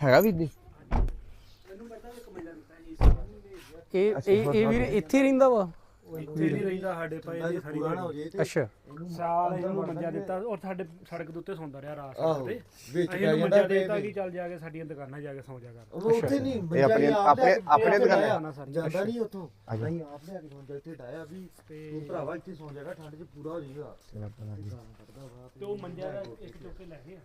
ਹੈਗਾ ਵੀ ਦੀ ਇਹ ਇਹ ਇਹ ਵੀਰ ਇੱਥੇ ਹੀ ਰਹਿੰਦਾ ਵਾ। ਇੱਥੇ ਨਹੀਂ ਰਹਿੰਦਾ ਸਾਡੇ ਪਏ ਦੀ ਸਾਰੀ ਦਿਹਾੜੀ। ਅੱਛਾ। ਸਾਲ ਇਹਨੂੰ ਮੰਜਾ ਦਿੱਤਾ ਔਰ ਸਾਡੇ ਸੜਕ ਦੇ ਉੱਤੇ ਸੌਂਦਾ ਰਿਹਾ ਰਾਤ ਆਹੋ ਤੇ ਵਿੱਚ ਪੈ ਇਹਨੂੰ ਜਾਂਦਾ ਮੰਜਾ ਤੇ ਦਿੱਤਾ ਕਿ ਚੱਲ ਜਾ ਕੇ ਸਾਡੀਆਂ ਦੁਕਾਨਾਂ ਜਾ ਕੇ ਸੌਂ ਜਾ ਕਰ। ਉਹ ਉੱਥੇ ਨਹੀਂ ਇਹ ਆਪਣੇ ਆਪਣੇ ਆਪਣੇ ਦੁਕਾਨਾਂ ਜਾਂਦਾ ਨਹੀਂ ਉੱਥੋਂ। ਅਸੀਂ ਆਪ ਲੈ ਕੇ ਮੰਜਾ ਇੱਥੇ ਡਾਇਆ ਵੀ ਤੂੰ ਭਰਾਵਾ ਇੱਥੇ ਸੌਂ ਜਾਏਗਾ ਠੰਡ 'ਚ ਪੂਰਾ ਹੋ ਜਾਏਗਾ। ਤੇ ਉਹ ਮੰਜਾ ਦਾ ਇੱਕ ਚੁੱਕ ਕੇ ਲੈ ਗਏ ਆ।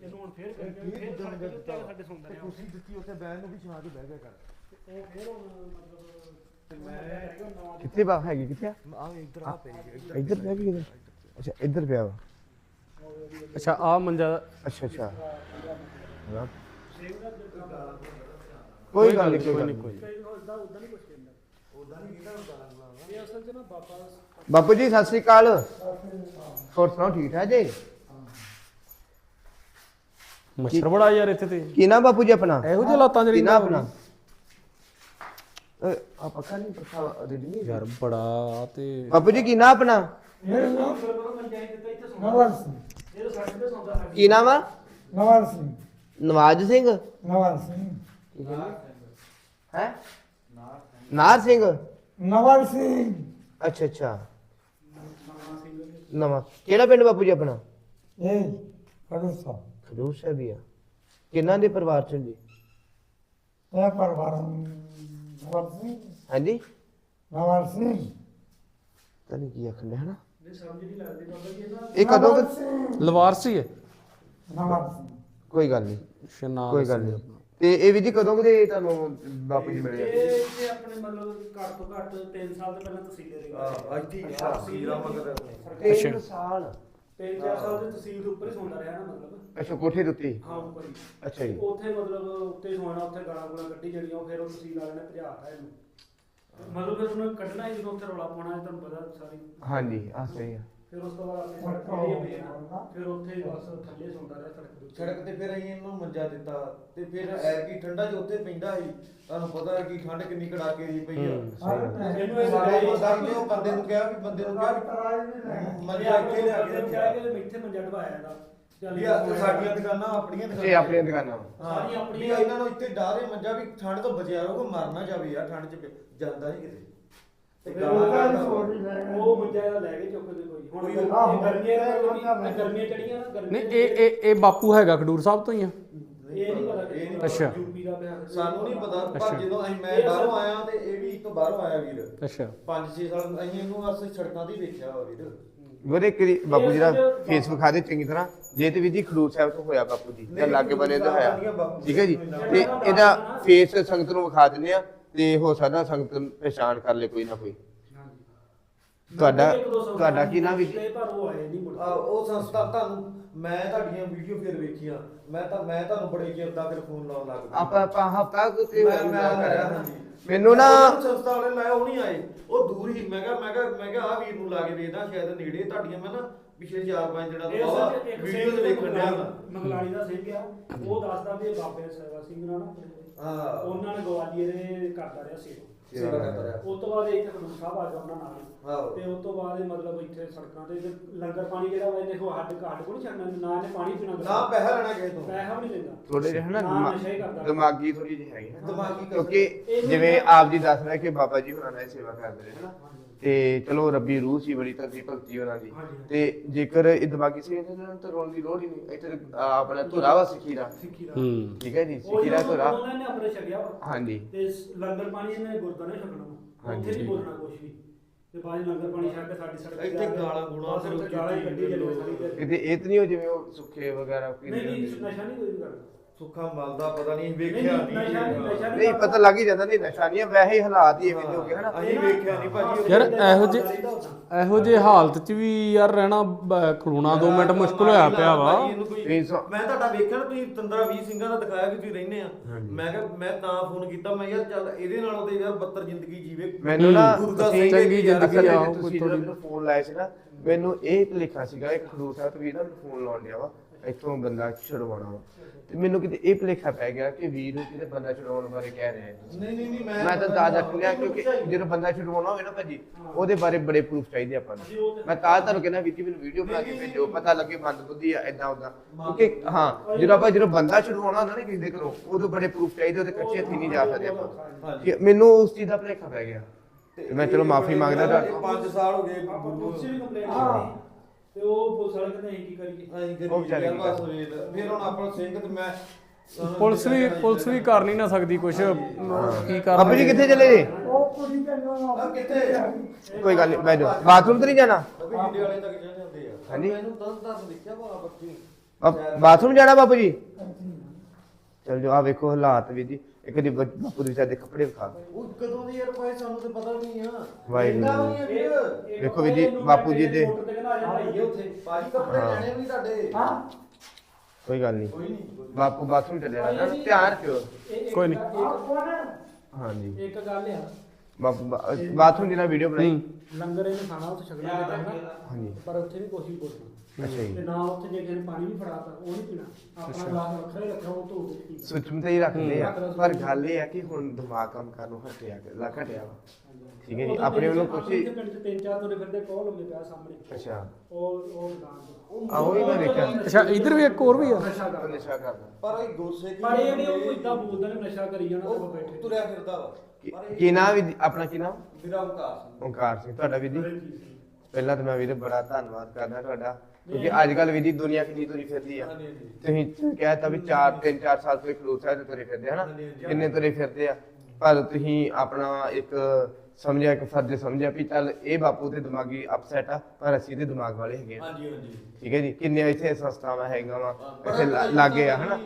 ਇਹਨੂੰ ਹੁਣ ਫੇਰ ਕਰਕੇ ਫੇਰ ਸੜਕ ਦੇ ਉੱਤੇ ਆ ਕੇ ਸਾਡੇ ਸੌਂਦਾ ਰਿਹਾ। ਕੁਰਸੀ ਦਿੱਤੀ ਉੱਥੇ ਬਹਿਣ ਨੂੰ ਵੀ ਛਾਂ 'ਚ ਬਹਿ ਗਿਆ ਕਰ। ਉਹ ਫੇਰ ਹੁਣ ਮਤਲਬ ਤੇ ਕਿੱਥੇ ਬਾ ਹੈਗੀ ਕਿੱਥੇ ਆ? ਆ ਇੱਧਰ ਆ ਪਈ ਇੱਧਰ ਕਿਧਰ ਅੱਛਾ ਇੱਧਰ ਪਿਆ ਵਾ। ਅੱਛਾ ਆ ਮੰਜਾ। ਅੱਛਾ ਅੱਛਾ। ਕੋਈ ਗੱਲ ਨਹੀਂ ਕੋਈ ਗੱਲ ਨਹੀਂ ਨਾ। ਬਾਪੂ ਜੀ ਸਤਿ ਸ੍ਰੀ ਅਕਾਲ। ਹੋਰ ਸੁਣਾਓ ਠੀਕ ਠਾਕ ਜੀ? ਮੱਛਰ ਬੜਾ ਯਾਰ ਇੱਥੇ ਤੇ। ਕੀ ਨਾਮ ਬਾਪੂ ਜੀ ਆਪਣਾ? ਇਹੋ ਜਿਹੇ ਲਾਤਾਂ ਕੀ ਨਾਮ ਰਹਿੰਦਾ ਆਪਣਾ? ਆ ਪੱਕਾ ਨਹੀਂ ਪੱਕਾ ਰੈਡੀ ਯਾਰ ਬੜਾ ਤੇ ਬਾਪੂ ਜੀ ਕੀ ਨਾਮ ਆਪਣਾ? ਨਵਾਜ਼ ਸਿੰਘ। ਇਹ ਸੜਕ ਤੇ ਸੌਂਦਾ ਸਾਡੇ ਕੀ ਨਾਮ ਆ? ਨਵਾਜ਼ ਸਿੰਘ। ਨਵਾਜ ਸਿੰਘ? ਨਵਾਜ਼ ਸਿੰਘ। ਹੈ? ਨਾਰ ਸਿੰਘ? ਨਵਾਜ਼ ਸਿੰਘ। ਅੱਛਾ ਅੱਛਾ। ਨਵਾਂ। ਕਿਹੜਾ ਪਿੰਡ ਬਾਪੂ ਜੀ ਆਪਣਾ? ਇਹ ਕੜੂਸਾ ਖਡੂਰ ਸਾਹਿਬ ਹੀ ਆ। ਕਿੰਨਾਂ ਦੇ ਪਰਿਵਾਰ ਚ ਜੀ? ਇਹ ਪਰਿਵਾਰ ਨਵਾਜ਼ ਸਿੰਘ। ਹਾਂਜੀ? ਨਵਾਜ਼ ਸਿੰਘ। ਤਾਂ ਨਹੀਂ ਕੀ ਆਖਣ ਹੈ ਨਾ ਨਹੀਂ ਸਮਝ ਨਹੀਂ ਲੱਗਦੀ ਬਾਬਾ ਜੀ ਇਹਨਾਂ ਇਹ ਕਦੋਂ ਕੁ- ਲਵਾਰਸ ਹੀ ਸਿੰਘ। ਕੋਈ ਗੱਲ ਨਹੀਂ ਸ਼ਨਾ ਕੋਈ ਗੱਲ ਨਹੀਂ ਤੇ ਇਹ ਵੀ ਜੀ ਕਦੋਂ ਕਦੇ ਤੁਹਾਨੂੰ ਬਾਪੂ ਜੀ ਮਿਲੇ ਆ? ਇਹ ਇੱਥੇ ਆਪਣੇ ਮਤਲਬ ਘੱਟ ਤੋਂ ਘੱਟ 3 ਸਾਲ ਤੋਂ ਪਹਿਲਾਂ ਤਹਿਸੀਲੇ ਰਹੇ ਆ ਅੱਜ ਦੀ ਆ ਸੀਰਾ ਮਗਰ ਤਿੰਨ ਸਾਲ। ਤਿੰਨ ਚਾਰ ਸਾਲ ਦੇ ਤਹਿਸੀਲ ਦੇ ਉੱਪਰ ਹੀ ਸੌਂਦਾ ਰਿਹਾ ਨਾ ਮਤਲਬ। ਅੱਛਾ ਕੋਠੇ ਦੇ ਉੱਤੇ ਹੀ? ਹਾਂ ਉੱਪਰ ਹੀ। ਅੱਛਾ ਜੀ। ਉੱਥੇ ਮਤਲਬ ਉੱਤੇ ਸੌਣਾ ਉੱਥੇ ਗਾਲਾਂ ਗੂਲਾਂ ਕੱਢੀ ਜਾਣੀਆਂ ਉਹ ਫਿਰ ਉਹ ਤਹਿਸੀਲ ਵਾਲਿਆਂ ਨੇ ਭਜਾਤਾ ਇਹਨੂੰ। ਮਤਲਬ ਫਿਰ ਉਹਨੇ ਕੱਢਣਾ ਹੀ ਜਦੋਂ ਉੱਥੇ ਰੌਲਾ ਪਾਉਣਾ ਇਹ ਤੁਹਾਨੂੰ ਪਤਾ ਸਾਰੀ। ਹਾਂਜੀ ਆ ਸਹੀ ਆ। ਫਿਰ ਉਸ ਤੋਂ ਬਾਅਦ ਆਪਣੇ ਸੜਕ ਨਾ ਫਿਰ ਉੱਥੇ ਹੀ ਬਸ ਥੱਲੇ ਸੌਂਦਾ ਰਿਹਾ ਸੜਕ ਦੇ ਉੱਤੇ। ਸੜਕ ਤੇ ਫਿਰ ਅਸੀਂ ਇਹਨੂੰ ਮੰਜਾ ਦਿੱਤਾ ਤੇ ਫਿਰ ਐਰ ਕੀ ਠੰਡਾ ਜੋ ਉੱਥੇ ਪੈਂਦਾ ਸੀ ਤੁਹਾਨੂੰ ਪਤਾ ਹੈ ਕਿ ਠੰਡ ਕਿੰਨੀ ਕੜਾਕੇ ਦੀ ਪਈ ਆ। ਇਹਨੂੰ ਇਹ ਸਾਡੇ ਲਗਾਈ ਬੰਦਾ ਨੇ ਉਹ ਬੰਦੇ ਨੂੰ ਕਿਹਾ ਵੀ ਬੰਦੇ ਨੂੰ ਕਿਹਾ ਵੀ ਮੰਜਾ ਇੱਥੇ ਲਿਆ ਕੇ ਕਿਹਾ ਰੱਖਿਆ। ਕਿ ਮੈਂ ਇੱਥੇ ਮੰਜਾ ਢਵਾਇਆ ਇਹਦਾ। ਚੱਲ ਵੀ ਆ ਤੇ ਸਾਡੀਆਂ ਦੁਕਾਨਾਂ ਆਪਣੀਆਂ ਦੁਕਾਨਾਂ ਇਹ ਆਪਣੀਆਂ ਦੁਕਾਨਾਂ ਵਾ। ਸਾਰੀਆਂ ਸਾਰੀਆਂ ਆਪਣੀਆਂ। ਆਪਣੀਆਂ ਇਹਨਾਂ ਨੂੰ ਇੱਥੇ ਡਾਰੇ ਮੰਜਾ ਵੀ ਠੰਡ ਤੋਂ ਬਚਿਆ ਰਹੋ ਕੋਈ ਮਰ ਨਾ ਜਾਵੇ ਯਾਰ ਠੰਡ 'ਚ ਜਾਂਦਾ ਨਹੀਂ ਕਿਤੇ ਤੇ ਫਿਰ ਗਾਲਾਂ ਉਹਦਾ ਕੱਢਦਾ ਸੋਰੀ ਲੈ ਗਏ। ਉਹ ਮੰਜਾ ਇਹਦਾ ਲੈ ਕੇ ਚੁੱਕਦੇ ਕੋਈ ਹੁਣ ਕੋਈ- ਇਹ ਆਹੋ। ਗਰਮੀਆਂ ਇਹ ਇਹ ਗਰਮੀਆਂ ਚੜੀਆਂ ਨਾ ਗਰਮੀਆਂ ਨਹੀਂ ਇਹ ਇਹ ਇਹ ਬਾਪੂ ਹੈਗਾ ਖਡੂਰ ਸਾਹਿਬ ਤੋਂ ਹੀ ਆ ਇਹ ਨਹੀਂ ਪਤਾ ਇਹ ਨਹੀਂ ਕਿ ਅੱਛਾ। ਯੂਪੀ ਦਾ ਬਿਹਾਰ ਸਾਨੂੰ ਨਹੀਂ ਪਤਾ ਅੱਛਾ। ਪਰ ਜਦੋਂ ਅਸੀਂ ਮੈਂ ਬਾਹਰੋਂ ਆਇਆ ਤੇ ਇਹ ਵੀ ਤੋਂ ਬਾਹਰੋਂ ਆਇਆ ਵੀਰ ਅੱਛਾ 5-6 ਸਾਲ ਅਸੀਂ ਇਹਨੂੰ ਅਸ ਸੜਕਾਂ ਤੇ ਹੀ ਵੇਖਿਆ ਵਾ ਵੀਰ ਉਹਦੇ ਕਰੀ ਬਾਪੂ ਜੀ ਦਾ ਫੇਸ ਵਿਖਾ ਦੇ ਚੰਗੀ ਤਰ੍ਹਾਂ। ਜੇ ਤੇ ਵੀ ਜੀ ਖਡੂਰ ਸਾਹਿਬ ਤੋਂ ਹੋਇਆ ਬਾਪੂ ਜੀ ਜਾਂ ਲਾਗੇ ਬਨੇ ਦਾ ਹੋਇਆ। ਠੀਕ ਹੈ ਜੀ? ਤੇ ਇਹਦਾ ਫੇਸ ਸੰਗਤ ਨੂੰ ਵਿਖਾ ਦਿੰਦੇ ਆ ਤੇ ਹੋ ਸਕਦਾ ਸੰਗਤ ਪਛਾਣ ਕਰ ਲੇ ਕੋਈ ਨਾ ਕੋਈ। ਤੁਹਾਡਾ ਤੁਹਾਡਾ ਕੀ ਨਾਮ ਵੀ ਜੀ? ਪਰ ਉਹ ਆਏ ਨਹੀਂ ਮੁੜ ਆ, ਉਹ ਸੰਸਥਾ ਤੁਹਾਨੂੰ ਮੈਂ ਤੁਹਾਡੀਆਂ ਵੀਡੀਓ ਫਿਰ ਵੇਖੀਆਂ। ਮੈਂ ਤਾਂ ਮੈਂ ਤੁਹਾਨੂੰ ਬੜੇ ਚਿਰ ਫਿਰ ਫੋਨ ਲਾਉਣ ਲੱਗ ਪਿਆ। ਆਪਾਂ ਆਪਾਂ ਹਫਤਾ ਕੁ ਮੈਂ ਮੈਂ ਆਇਆ ਹਾਂਜੀ। ਮੈਨੂੰ ਨਾ ਸੰਸਥਾ ਵਾਲੇ ਲਾਇਆ ਉਹ ਨਹੀਂ ਆਏ। ਉਹ ਦੂਰ ਹੀ ਮੈਂ ਕਿਹਾ ਮੈਂ ਕਿਹਾ ਮੈਂ ਕਿਹਾ ਆ ਵੀਰ ਨੂੰ ਲਾ ਕੇ ਵੇਖਦਾ ਸ਼ਾਇਦ ਨੇੜੇ ਤੁਹਾਡੀਆਂ ਮੈਂ ਨਾ ਪਿਛਲੇ 4-5 ਦਿਨਾਂ ਤੋਂ ਬਾਅਦ ਵੀਡੀਓ ਤੇ ਵੇਖਣ ਡਿਆ ਮੰਗਲਾਲੀ- ਮੰਗਲਾਲੀ ਦਾ ਸਿੰਘ ਆ। ਉਹ ਦੱਸਦਾ ਵੀ ਇਹ ਬਾਬੇ ਸੇਵਾ ਸਿੰਘ ਨਾਲ ਨਾ ਹਾਂ। ਉਹਨਾਂ ਨੇ ਗਵਾਲੀਅਰ ਦੇ ਕਰਦਾ ਰਿਹਾ ਸੇਵਾ। ਸੇਵਾ ਕਰਦਾ ਰਿਹਾ। ਉਸ ਤੋਂ ਬਾਅਦ ਇਹ ਇੱਥੇ ਖਡੂਰ ਸਾਹਿਬ ਆ ਗਿਆ ਉਹਨਾਂ ਨਾਲ। ਆਹੋ। ਤੇ ਉਸ ਤੋਂ ਬਾਅਦ ਇਹ ਮਤਲਬ ਇੱਥੇ ਸੜਕਾਂ ਤੇ ਤੇ ਲੰਗਰ ਪਾਣੀ ਜਿਹੜਾ ਵਾ ਇਹਨੇ ਕੋ ਹੱਡ ਘਾਟ ਕੋ ਨਹੀਂ ਛੱਡਣਾ ਨਾ ਇਹਨੇ ਪਾਣੀ ਪੀਣਾ। ਨਾ ਪੈਸਾ ਲੈਣਾ ਕਿਸੇ ਤੋਂ। ਪੈਸਾ ਵੀ ਨਹੀਂ ਦਿੰਦਾ। ਥੋੜੇ ਜਿਹਾ ਨਾ ਨਾ, ਦਿਮਾ- ਨਸ਼ਾ ਹੀ ਕਰਦਾ। ਦਿਮਾਗੀ ਥੋੜੀ ਜਿਹੀ ਹੈਗੀ ਨਾ। ਦਿਮਾਗੀ। ਕਿਉਂਕਿ ਜਿਵੇਂ ਆਪ ਜੀ ਦੱਸ ਰਹੇ ਕਿ ਬਾਬਾ ਜੀ ਹੋਰਾਂ ਨੇ ਸੇਵਾ ਕਰਦੇ ਰਹੇ ਹਨਾ? ਤੇ ਚਲੋ ਰੱਬੀ ਰੂਹ ਸੀ ਬੜੀ ਤੰਦੀ ਭਗਤੀ ਉਹਨਾਂ ਦੀ ਹਾਂਜੀ। ਤੇ ਜੇਕਰ ਇਹ ਦਿਮਾਗੀ ਸੀ ਇਹਨਾਂ ਨੂੰ ਤਾਂ ਰੋਣ ਦੀ ਲੋੜ ਹੀ ਨਹੀਂ ਇੱਥੇ ਤਾਂ ਆਪਣਾ ਧੁਰਾ ਵਾ ਸਿੱਖੀ ਦਾ ਸਿੱਖੀ ਦਾ ਹੂੰ ਠੀਕ ਹੈ ਜੀ ਉਹ ਸਿੱਖੀ ਦਾ ਜਦੋਂ ਧੁਰਾ ਉਹਨਾਂ ਨੇ ਆਪਣੇ ਛਕਿਆ ਵਾ। ਹਾਂਜੀ ਤੇ ਸ- ਲੰਗਰ ਪਾਣੀ ਇਹਨੇ ਗੁਰਦੁਆਰੇ ਛਕਣਾ ਵਾ। ਹਾਂਜੀ, ਉੱਥੇ ਨਹੀਂ ਠੀਕ। ਬੋਲਣਾ ਕੁਝ ਵੀ ਤੇ ਬਾਅਦ 'ਚ ਲੰਗਰ ਪਾਣੀ ਛਕ ਕੇ ਸਾਡੀ ਸੜਕ ਤੇ ਇੱਥੇ ਗਾਲਾਂ ਗੂਲਾਂ ਬਸ ਫਿਰ ਉੱਥੇ ਗਾਲਾਂ ਹੀ ਕੱਢੀ ਜਾਂਦੇ ਸਾਰੀ ਦਿਹਾੜੀ। ਕਿਤੇ ਇਹ ਤਾਂ ਨਹੀਂ ਹੋ ਜਿਵੇਂ ਉਹ ਸੁੱਖੇ ਵਗੈਰਾ ਨਹੀਂ ਪੀਂਦੇ ਨਹੀਂ ਹੁੰਦੇ। ਨਸ਼ਾ ਨਹੀਂ ਕੋਈ ਵੀ ਕਰਦਾ ਸੁੱਖਾ ਮਲ ਦਾ ਪਤਾ ਨਹੀਂ ਵੇਖਿਆ ਨਹੀਂ, ਨਸ਼ਾ ਨਹੀਂ, ਨਹੀਂ ਨਸ਼ਾ ਨਹੀਂ ਪਤਾ ਲੱਗ ਹੀ ਜਾਂਦਾ ਨਹੀਂ ਨਸ਼ਾ ਨਹੀਂ ਹੈ, ਵੈਸੇ ਹੀ ਹਾਲਾਤ ਹੀ ਐਵੇਂ ਦੇ ਹੋ ਗਏ ਹਨਾ? ਅਸੀਂ ਵੇਖਿਆ ਨਹੀਂ ਭਾਜੀ ਯਾਰ ਇਹੋ ਜਿਹੇ ਇਹੋ ਜਿਹੇ ਹਾਲਤ 'ਚ ਵੀ ਯਾਰ ਰਹਿਣਾ ਬ- ਖਲੋਣਾ 2 ਮਿੰਟ ਮੁਸ਼ਕਲ ਹੋਇਆ ਪਿਆ ਵਾ। ਸੋ- ਮੈਂ ਤੁਹਾਡਾ ਵੇਖਿਆ ਨਾ ਤੁਸੀਂ 15 20 ਸਿੰਘਾਂ ਦਾ ਦਿਖਾਇਆ ਕਿ ਤੁਸੀਂ ਰਹਿੰਦੇ ਆ। ਮੈਂ ਕਿਹਾ ਮੈਂ ਤਾਂ ਫੋਨ ਕੀਤਾ ਮੈਂ ਯਾਰ ਚੱਲ ਇਹਦੇ ਨਾਲੋਂ ਤੇ ਯਾਰ 72 ਜ਼ਿੰਦਗੀ ਜੀਵੇ। ਮੈਨੂੰ ਨਾ ਗੁਰੂ ਦਾ ਤੁਸੀਂ ਚੰਗੀ ਜ਼ਿੰਦਗੀ ਅਸਲ ਆਓ, ਵਿੱਚ ਕੋਈ ਤੁਸੀਂ ਥੋੜ੍ਹੀ- ਜਦੋਂ ਮੈਨੂੰ ਫੋਨ ਲਾਇਆ ਸੀ ਨਾ ਮੈਨੂੰ ਇਹ ਭੁਲੇਖਾ ਸੀਗਾ ਇੱਕ ਖਡੂਰ ਸਾਹਿਬ ਤੋਂ ਵੀ ਨਾ ਫੋਨ ਲਾਉਣ ਡਿਆ ਵਾ। ਇੱਥੋਂ ਬੰਦਾ ਛੁਡਵਾਉਣਾ। ਤੇ ਮੈਨੂੰ ਕਿਤੇ ਇਹ ਭੁਲੇਖਾ ਪੈ ਗਿਆ ਕਿ ਵੀਰ ਨੂੰ ਕਿਤੇ ਬੰਦਾ ਛੁਡਵਾਉਣ ਬਾਰੇ ਕਹਿ ਰਹੇ। ਨਹੀਂ ਨਹੀਂ ਨਹੀਂ ਮੈਂ ਤਾਂ ਤਾਂ ਰੱਖ ਲਿਆ ਕਿਉਂਕਿ ਜਦੋਂ ਬੰਦਾ ਛੁਡਵਾਉਣਾ ਹੋਵੇ ਨਾ ਭਾਜੀ ਉਹਦੇ ਬਾਰੇ ਬੜੇ ਪ੍ਰੂਫ ਚਾਹੀਦੇ ਆਪਾਂ ਨੂੰ। ਮੈਂ ਤਾਂ ਤੁਹਾਨੂੰ ਕਹਿੰਦਾ ਵੀਰ ਜੀ ਮੈਨੂੰ ਵੀਡੀਓ ਬਣਾ ਕੇ ਭੇਜੋ ਪਤਾ ਲੱਗੇ ਬੰਦ ਬੁੱਧੀ ਆ ਇਦਾਂ ਉਦਾਂ ਕਿਉਂਕਿ ਹਾਂ ਜਦੋਂ ਆਪਾਂ ਜਦੋਂ ਬੰਦਾ ਛੁਡਵਾਉਣਾ ਹੁੰਦਾ ਨਾ ਕਿਸੇ ਦੇ ਘਰੋਂ ਉਦੋਂ ਬੜੇ ਪ੍ਰੂਫ ਚਾਹੀਦੇ ਉਹਦੇ ਕੱਚੇ ਹੱਥੀ ਨਹੀਂ ਜਾ ਸਕਦੇ ਆਪਾਂ। ਕਿ ਮੈਨੂੰ ਉਸ ਚੀਜ਼ ਦਾ ਭੁਲੇਖਾ ਪੈ ਗਿਆ। ਤੇ ਮੈਂ ਚਲੋ ਮਾਫੀ ਮੰਗਦਾ ਤੁਹਾਡੇ 5 ਸਾਲ ਹੋ ਗਏ। ਪੁਲਿਸ ਵੀ ਕੰਪਲੇਂਟ ਹਾਂ। ਤੇ ਉਹ ਪੁਲਿਸ ਵਾਲੇ ਕਹਿੰਦੇ ਅਸੀਂ ਕੀ ਕਰੀਏ? ਅਸੀਂ ਉਹ ਵਿਚਾਰੇ ਬਸ ਵੇਲ ਫਿਰ ਹੁਣ ਆਪਣਾ ਸਿੰਘ ਤੇ ਮੈਂ ਪੁਲਿਸ ਵੀ ਪੁਲਿਸ ਵੀ ਕਰ ਨਹੀਂ ਨਾ ਸਕਦੀ ਕੁਝ ਕੀ ਕਰ ਬਾਪੂ ਜੀ ਕਿੱਥੇ ਚਲੇ ਜੀ? ਉਹ ਕੁੜੀ ਕਿੱਥੇ? ਕੋਈ ਗੱਲ ਨਹੀਂ ਬੈਠੋ ਬਾਥਰੂਮ ਤੇ ਨਹੀਂ ਜਾਣਾ? ਅਬੇ ਜਿੱਡੇ ਵਾਲੇ ਤੱਕ ਚਲੇ ਜਾਂਦੇ ਆ। ਹਾਂਜੀ। ਮੈਨੂੰ ਦਸ ਦਸ ਲਿਖਿਆ ਭਾ ਬੱਚੀ ਬਾ- ਬਾਥਰੂਮ ਜਾਣਾ ਬਾਪੂ ਜੀ? ਚਲ ਜੋ ਆ ਵੇਖੋ ਹਾਲਾਤ ਵੀ ਜੀ। ਇੱਕ ਦੀ ਬਾਪੂ ਦੇ ਸਾਡੇ ਕੱਪੜੇ ਵਿਖਾ ਉਹ ਕਦੋਂ ਦੀ ਯਾਰ ਭਾਈ ਸਾਨੂੰ ਤੇ ਪਤਾ ਵੀ ਨਹੀਂ ਆ। ਵਾਹਿਗੁਰੂ। ਨਹੀਂ ਆ ਵੀਰ। ਵੇਖੋ ਵੀ ਜੀ, ਬਾਪੂ ਜੀ ਦੇ- ਮੋਟਰ ਤੇ ਕਹਿੰਦਾ ਆ ਜਾ ਭਾਈ ਉੱਥੇ। ਭਾਜੀ ਕੱਪੜੇ ਹਾਂ। ਲੈਣੇ ਵੀ ਨਹੀਂ ਤੁਹਾਡੇ। ਹਾਂ। ਕੋਈ ਗੱਲ ਨਹੀਂ। ਕੋਈ ਨਹੀਂ। ਬਾਪੂ ਬਾਥਰੂਮ ਚੱਲੇ ਨਾ। ਧਿਆਨ ਰੱਖਿਓ ਇਹ- ਕੋਈ ਨਹੀਂ। ਇੱਕ- ਕੋਣ ਹਾਂਜੀ। ਇੱਕ ਗੱਲ ਆ। ਬਾਥਰੂਮ ਦੀ ਨਾ ਵੀਡੀਓ ਬਣਾਈ। ਲੰਗਰ ਇਹਨੇ ਖਾਣਾ ਉੱਥੇ ਛਕਣਾ ਕਿਦਾਂ ਹਾਂਜੀ। ਪਰ ਉੱਥੇ ਵੀ ਕੋਸ਼ਿਸ਼ ਕਰਨਾ ਅੱਛਾ ਤੇ ਜੀ ਨਾ ਉੱਥੇ ਜੇ ਕਿਸੇ ਨੇ ਪਾਣੀ ਵੀ ਫੜਾਤਾ ਉਹ ਨਹੀਂ ਪੀਣਾ। ਆਪਣਾ ਗਲਾਸ ਵੱਖਰਾ ਹੀ ਰੱਖਣਾ ਉਹ ਧੋ ਕੇ ਪੀਣਾ ਸੁਚਮ ਤੇ ਹੀ ਰੱਖਦੇ ਆ। ਪਰ ਗੱਲ ਇਹ ਆ ਕਿ ਹੁਣ ਦਿਮਾਗ ਕੰਮ ਕਰਨ ਨੂੰ ਹਟਿਆ ਲਾ ਘਟਿਆ ਵਾ। ਠੀਕ ਹੈ ਜੀ। ਆਪਣੇ ਵੱਲੋਂ ਕੁਛ ਹੀ ਪਿੰਡ ਚ ਤਿੰਨ ਚਾਰ ਤੁਰੇ ਫਿਰਦੇ ਕੋਲ ਲੰਮੇ ਪਿਆ ਸਾਹਮਣੇ। ਅੱਛਾ। ਉਹ ਉਹ ਦੁਕਾਨ ਤੋਂ ਆਹੋ ਹੀ ਮੈਂ ਵੇਖਿਆ ਅੱਛਾ ਇਧਰ ਵੀ ਇੱਕ ਹੋਰ ਵੀ ਆ। ਨਸ਼ਾ ਕਰਦਾ। ਨਸ਼ਾ ਕਰਦਾ। ਪਰ ਇਹ ਗੁੱਸੇ ਕੀ ਪਰ ਇਹ ਨਹੀਂ ਉਹ ਇਦਾਂ ਬੋਲਦਾ ਨੇ ਨਸ਼ਾ ਕਰੀ ਜਾਣਾ ਉਹ ਉਹ ਬੈਠੇ। ਤੁਰਿਆ ਫਿਰਦਾ ਵਾ। ਕੀ- ਨਾਮ ਵੀ ਆਪਣਾ ਕੀ ਨਾਮ ਮੇਰਾ ਵਿਕਾਸ ਓਂਕਾਰ ਸਿੰਘ ਤੁਹਾਡਾ ਵੀ ਜੀ। ਪਹਿਲਾਂ ਤਾਂ ਮੈਂ ਵੀਰੇ ਬੜਾ ਧੰਨਵਾਦ ਕਰਦਾ ਤੁਹਾਡਾ ਕਿਉਂਕਿ ਅੱਜ ਕੱਲ ਵੀ ਜੀ ਦੁਨੀਆ ਕਿੰਨੀ ਤੁਰੀ ਫਿਰਦੀ ਆ। ਤੁਸੀਂ ਕਹਿਤਾ ਵੀ 4 3 4 ਸਾਲ ਤੋਂ ਖਲੂਸ ਤੇ ਤੁਰੇ ਫਿਰਦੇ ਹਨਾ। ਕਿੰਨੇ ਤੁਰੇ ਫਿਰਦੇ ਆ? ਪਰ ਤੁਸੀਂ ਆਪਣਾ ਇੱਕ ਸਮਝਿਆ ਇੱਕ ਫਰਜ਼ ਸਮਝਿਆ ਵੀ ਚੱਲ ਇਹ ਬਾਪੂ ਦੇ ਦਿਮਾਗੀ ਅਪਸੈਟ ਆ ਪਰ ਅਸੀਂ ਤੇ ਦਿਮਾਗ ਵਾਲੇ ਹੈਗੇ ਆ। ਹਾਂਜੀ ਹਾਂਜੀ। ਠੀਕ ਹੈ ਜੀ? ਕਿੰਨੇ ਇੱਥੇ ਸੰਸਥਾਵਾਂ ਹੈਗੀਆਂ ਵਾ ਇੱਥੇ ਲਾਗੇ ਆ ਹਨਾ?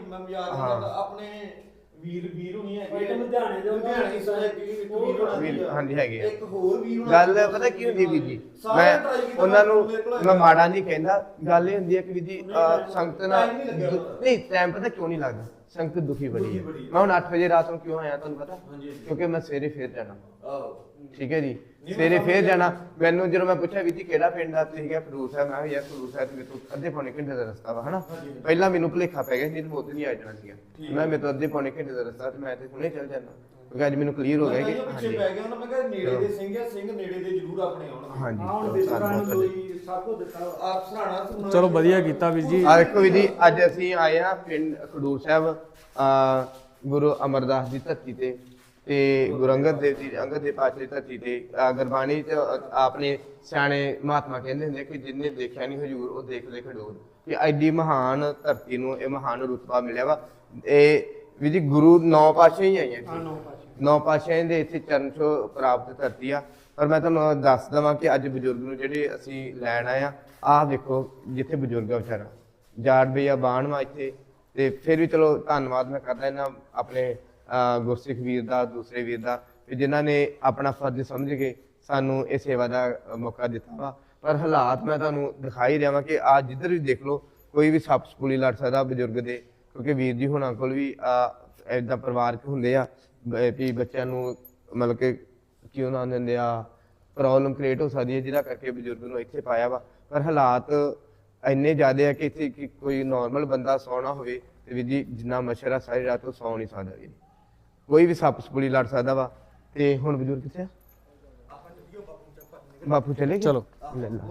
ਹਾਂ। ਆਪਣੇ ਵੀਰ ਵੀਰ ਹੁਣੀ ਹੈਗੇ ਲੁਧਿਆਣੇ ਦੇ ਉਹ ਲੁਧਿਆਣੇ ਸੋਸਾਇਟੀ ਇੱਕ ਵੀਰ ਹੋਣਾ ਵੀਰ, ਸੀਗਾ। ਹਾਂਜੀ, ਹੈਗੇ ਆ। ਇੱਕ ਹੋਰ ਵੀਰ ਹੋਣਾ ਗੱਲ ਸੀਗਾ। ਪਤਾ ਕੀ ਹੁੰਦੀ ਵੀ ਜੀ ਸਾਰੇ ਮੈਂ try ਕੀਤਾ, ਉਹਨਾਂ ਨੂੰ ਮੇਰੇ ਕੋਲ ਮੈਂ। ਮਾੜਾ ਨਹੀਂ ਕਹਿੰਦਾ ਗੱਲ ਇਹ ਹੁੰਦੀ ਹੈ ਕਿ ਵੀ ਜੀ ਅਹ, ਸੰਗਤ ਨਾਲ Time ਨਹੀਂ ਲੱਗਿਆ ਦੁ- ਹੋਣਾ। ਨਹੀਂ ਟਾਈਮ ਪਤਾ ਕਿਉਂ ਨਹੀਂ ਲੱਗਦਾ ਸੰਗਤ ਦੁਖੀ ਬੜੀ ਦੁਖੀ ਹੈ ਬੜੀ ਹੈ। ਮੈਂ ਹੁਣ 8 ਵਜੇ ਰਾਤ ਨੂੰ ਕਿਉਂ ਆਇਆ ਤੁਹਾਨੂੰ ਪਤਾ ਹਾਂਜੀ। ਕਿਉਂਕਿ ਮੈਂ ਸਵੇਰੇ ਫੇਰ ਜਾਣਾ ਆਹੋ। ਠੀਕ ਹੈ ਜੀ ਸਵੇਰੇ ਫੇਰ। ਜਾਣਾ ਮੈਨੂੰ ਜਦੋਂ ਮੈਂ ਪੁੱਛਿਆ ਵੀ ਜੀ ਕਿਹੜਾ ਪਿੰਡ ਆ ਤੁਸੀਂ ਕਿਹਾ ਖਡੂਰ ਸਾਹਿਬ ਮੈਂ ਕਿਹਾ ਯਾਰ ਖਡੂਰ ਸਾਹਿਬ ਤੇ ਮੇਰੇ ਤੋਂ ਅੱਧੇ ਪੌਣੇ ਘੰਟੇ ਦਾ ਰਸਤਾ ਵਾ ਹਨਾ। ਪਹਿਲਾਂ ਮੈਨੂੰ ਭੁਲੇਖਾ ਪੈ ਗਿਆ ਨਹੀਂ ਤਾਂ ਮੈਂ ਉੱਧਰ ਨਹੀਂ ਆ ਜਾਣਾ ਸੀਗਾ ਮੈਂ। ਮੇਰੇ ਤੋਂ ਅੱਧੇ ਪੌਣੇ ਘੰਟੇ ਦਾ ਰਸਤਾ ਤੇ ਮੈਂ ਤੇ ਹੁਣੇ ਚੱਲ ਜਾਣਾ ਕਿਉਂਕਿ ਅੱਜ ਮੈਨੂੰ ਕਲੀਅਰ ਹੋ ਗਿਆ ਕਿ ਪਿੱਛੇ ਹਾਂਜੀ ਪੈ ਗਿਆ ਉਹਨਾਂ ਮੈਂ ਕਿਹਾ ਨੇੜੇ ਦੇ ਸਿੰਘ ਆ ਸਿੰਘ ਨੇੜੇ ਦੇ ਜ਼ਰੂਰ ਆਪਣੇ ਆਉਣਗੇ ਹਾਂਜੀ ਨੂੰ ਤੁਹਾਡਾ। ਲੋਈ ਸਭ ਕੁਝ ਦਿੱਤਾ ਵਾ। ਆਪ ਸਰਾਣਾ ਸੁਣਾ ਚਲੋ ਵਧੀਆ ਕੀਤਾ ਵੀਰ ਜੀ ਆ ਦੇਖੋ ਵੀ ਜੀ ਅੱਜ ਅਸੀਂ ਆਏ ਆ ਪਿੰਡ ਖਡੂਰ ਸਾਹਿਬ ਆ ਗੁਰੂ ਅਮਰਦਾਸ ਦੀ ਧਰਤੀ ਤੇ ਤੇ ਗੁਰੂ ਅੰਗਦ ਦੇਵ ਜੀ ਅੰਗਦ ਦੀ ਧਰਤੀ ਤੇ ਆਹ ਗੁਰਬਾਣੀ ਚ ਆਪਣੇ ਸਿਆਣੇ ਮਹਾਤਮਾ ਕਹਿੰਦੇ ਹੁੰਦੇ ਕਿ ਜਿੰਨੇ ਦੇਖਿਆ ਨਹੀਂ ਹਜੂਰ ਉਹ ਦੇਖ ਲੈ ਖਡੂਰ ਕਿ ਐਡੀ ਮਹਾਨ ਧਰਤੀ ਨੂੰ ਇਹ ਮਹਾਨ ਰੁਤਬਾ ਮਿਲਿਆ ਵਾ। ਇਹ ਵੀ ਜੀ ਗੁਰੂ ਨੌ ਪਾਤਸ਼ਾਹ ਹੀ ਆਈਆਂ ਜੀ ਨੌ ਪਾਸ਼ਾ ਨੌ ਪਾਤਸ਼ਾਹਾਂ ਦੇ ਇੱਥੇ ਚਰਨ ਛੋਹ ਪ੍ਰਾਪਤ ਧਰਤੀ ਆ। ਪਰ ਮੈਂ ਤੁਹਾਨੂੰ ਦੱਸ ਦਵਾਂ ਕਿ ਅੱਜ ਬਜ਼ੁਰਗ ਨੂੰ ਜਿਹੜੇ ਅਸੀਂ ਲੈਣ ਆਏ ਆ ਆਹ ਦੇਖੋ ਜਿੱਥੇ ਬਜ਼ੁਰਗ ਆ ਵਿਚਾਰਾ। ਜਾੜ ਬਈਆ ਬਾਣਵਾ ਇੱਥੇ। ਤੇ ਫਿਰ ਵੀ ਚਲੋ ਧੰਨਵਾਦ ਮੈਂ ਕਰਦਾ ਇਹਨਾਂ ਆਪਣੇ ਅਹ, ਗੁਰਸਿੱਖ ਵੀਰ ਦਾ, ਦੂਸਰੇ ਵੀਰ ਦਾ ਵੀ ਜਿਨ੍ਹਾਂ ਨੇ ਆਪਣਾ ਫਰਜ਼ ਸਮਝ ਕੇ ਸਾਨੂੰ ਇਹ ਸੇਵਾ ਦਾ ਮੌਕਾ ਦਿੱਤਾ ਵਾ। ਪਰ ਹਾਲਾਤ ਮੈਂ ਤੁਹਾਨੂੰ ਦਿਖਾਈ ਰਿਹਾ ਵਾਂ ਕਿ ਆ ਜਿੱਧਰ ਵੀ ਦੇਖ ਲਓ, ਕੋਈ ਵੀ ਸੱਪ ਸਕੂਲੀ ਲੜ ਸਕਦਾ ਬਜ਼ੁਰਗ ਦੇ, ਕਿਉਂਕਿ ਵੀਰ ਜੀ ਹੁਣਾਂ ਕੋਲ ਵੀ ਐਦਾਂ ਪਰਿਵਾਰਕ ਹੁੰਦੇ ਆ, ਬ- ਵੀ ਬੱਚਿਆਂ ਨੂੰ ਮਤਲਬ ਕਿ ਕਿਉਂ ਨਾ ਦਿੰਦੇ ਆ ਪ੍ਰੋਬਲਮ ਕ੍ਰੀਏਟ ਹੋ ਸਕਦੀ ਹੈ, ਜਿਹਦਾ ਕਰਕੇ ਬਜ਼ੁਰਗ ਨੂੰ ਇੱਥੇ ਪਾਇਆ ਵਾ। ਪਰ ਹਾਲਾਤ ਇੰਨੇ ਜ਼ਿਆਦੇ ਆ ਕਿ ਇੱਥੇ ਕਿ ਕੋਈ ਨਾਰਮਲ ਬੰਦਾ ਸੌਣਾ ਹੋਵੇ, ਤੇ ਵੀ ਜੀ, ਜਿੰਨਾ ਮੱਛਰ ਆ, ਸਾਰੀ ਰਾਤ ਉਹ ਸੌ ਨਹੀਂ ਸਕਦਾ ਵੀ ਕੋਈ ਵੀ ਸੱਪ ਸਪੂਲੀ ਲੜ ਸਕਦਾ ਵਾ। ਤੇ ਹੁਣ ਬਜ਼ੁਰਗ ਕਿੱਥੇ ਆ? ਬਾਪੂ ਚਲੇ ਗਏ। ਚਲੋ। ਲੈ ਲਾ।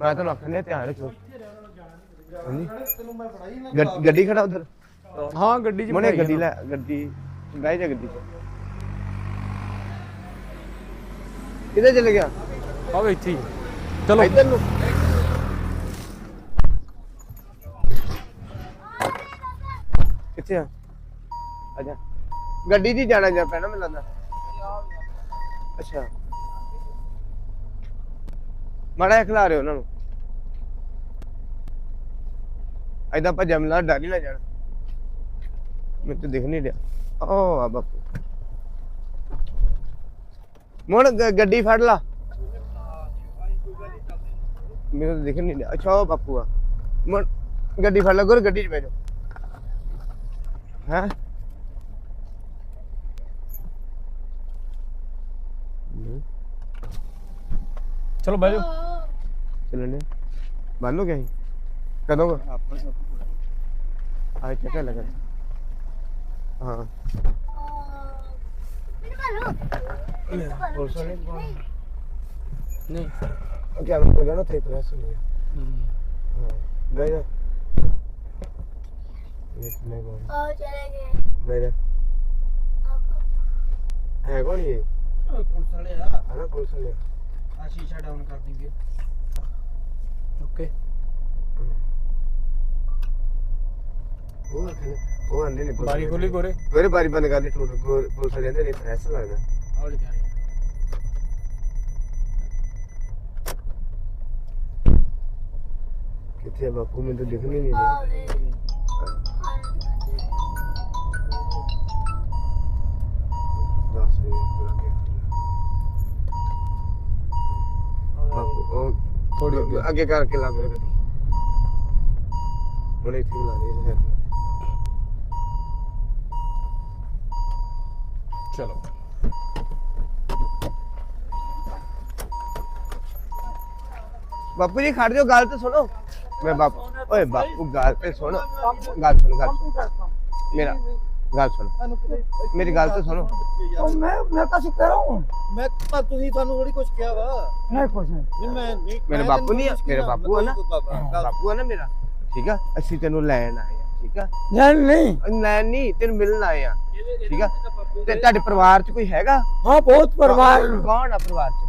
ਮੈਂ ਤੁਹਾਨੂੰ ਆਖਣ ਧਿਆਨ ਰੱਖੋ ਹਾਂਜੀ। ਗੱਡ- ਖੜਾ ਉਧਰ? ਹਾਂ ਗੱਡੀ 'ਚ ਮੋਨੇ ਗੱਡੀ ਆ। ਲੈ ਗੱਡੀ ਬਹਿ ਜਾ ਗੱਡੀ 'ਚ। ਕਿੱਧਰ ਚਲੇ ਗਿਆ? ਆਹ ਵੇ ਇੱਥੇ। ਚਲੋ। ਇੱਧਰ ਨੂੰ। ਕਿੱਥੇ ਆ? ਆਜਾ ਗੱਡੀ 'ਚ ਜਾਣਾ ਜਾ ਪੈਣਾ ਮੈਨੂੰ ਲੱਗਦਾ? ਅੱਛਾ। ਮਾੜਾ ਖਿਲਾ ਰਹੇ ਉਹਨਾਂ ਨੂੰ। ਐਦਾਂ ਭੱਜਾ ਮਿਲਾ ਡਰ ਨਹੀਂ ਨਾ ਜਾਣਾ। ਮੈਨੂੰ ਤਾਂ ਦਿਖ ਨਹੀਂ ਰਿਹਾ। ਓ ਆ ਬਾਪੂ। ਮੋਣ ਗੱਡੀ ਫੜ ਲਾ। ਮੈਨੂੰ ਤਾਂ ਦਿਖ ਨਹੀਂ ਰਿਹਾ। ਅੱਛਾ ਉਹ ਬਾਪੂ ਆ। ਮੋਣ ਗੱਡੀ ਫੜ ਲਾ, ਗੁਰ, ਗੱਡੀ 'ਚ ਬਹਿ ਜਾ। ਹੈ? ਚਲੋ ਬਹਿ ਜਾਓ। ਚੱਲਣੇ। ਮੰਨ ਲਓ ਕਿ ਕਦੋਂ ਕੁ? ਆਪਣੇ ਆਹ ਚੱਕਰ ਲੱਗਾ ਹਾਂ। ਪੁਲਿਸ ਵਾਲੇ ਕੋਲ। ਨਹੀਂ। ਉਹ ਕਿਆ ਬੋਲ ਗਿਆ ਤੇ ਪ੍ਰੈਸ ਨਹੀਂ ਹਾਂ। ਗਏ ਨਾ ਇਹ ਨਹੀਂ ਗਏ ਚਲੇ ਗਏ। ਗਏ ਨਾ ਹੈ ਕੋਣ ਇਹ? ਪੁਲਿਸ ਵਾਲੇ ਆ। ਹਨਾ ਪੁਲਿਸ ਵਾਲੇ ਆ। ਸ਼ੀਸ਼ਾ ਡਾਊਨ ਕਰ ਦਿੰਗੇ ਓਕੇ ਉਹ ਆਖਣ ਉਹ ਆਂਦੇ ਨੇ ਬਾਰੀ ਖੋਲੀ ਗੋਰੇ। ਗੋਰੇ ਬਾਰੀ ਬੰਦ ਕਰ ਦੇ ਟੂਰ ਪੁਲਿਸ ਵਾਲੇ ਆਂਦੇ ਨੇ ਪ੍ਰੈਸ ਲੱਗਦਾ। ਹੌਲੀ ਕਰ ਕਿੱਥੇ ਆ ਬਾਪੂ? ਮੈਨੂੰ ਦਿਖ ਨਹੀਂ ਰਿਹਾ ਦੱਸ ਵੀ। मिनट पूरा क्या बापू ओ ਥੋੜੀ ਅੱਗੇ ਕਰਕੇ ਲਾ ਮੇਰੇ ਗੱਡੀ ਹੁਣ ਇੱਥੇ ਹੀ ਲਾ ਦੇ ਇਹਦੇ ਸਾਈਡ ਤੇ। ਚਲੋ ਬਾਪੂ ਜੀ ਖੜ ਜਾਓ ਗੱਲ ਤੇ ਸੁਣੋ ਮੈਂ ਬਾਪੂ ਓਏ ਬਾਪੂ ਗੱਲ ਤੇ ਸੁਣ ਗੱਲ ਸੁਣ ਗੱਲ ਸੁਣੋ। ਮੇਰੀ ਗੱਲ ਤਾਂ ਸੁਣੋ। ਉਹ ਮੈਂ ਮੈਂ ਤਾਂ ਸੁੱਤੇ ਰਹੂੰ ਮੈਂ ਤਾਂ ਤੁਸੀਂ ਤੁਹਾਨੂੰ ਥੋੜੀ ਕੁਝ ਕਿਹਾ ਵਾ। ਨਹੀਂ ਕੁਛ ਨਹੀਂ। ਮੈਂ ਨਹੀਂ ਮੈਂ ਬਾਪੂ ਨਹੀਂ ਆ, ਕੁਛ ਮੇਰਾ ਬਾਪੂ ਆ ਨਾ। ਬਾਪੂ ਆ, ਨਾ ਮੇਰਾ। ਠੀਕ ਆ? ਅਸੀਂ ਤੈਨੂੰ ਲੈਣ ਆਏ ਆ ਠੀਕ ਆ? ਨਹੀਂ ਨਹੀਂ। ਲੈਣ ਨਹੀਂ ਤੈਨੂੰ ਮਿਲਣ ਆਏ ਆ। ਠੀਕ ਆ? ਤੇ ਤੁਹਾਡੇ ਪਰਿਵਾਰ 'ਚ ਕੋਈ ਹੈਗਾ? ਹਾਂ ਬਹੁਤ ਪਰਿਵਾਰ। ਕੌਣ ਆ ਪਰਿਵਾਰ 'ਚ?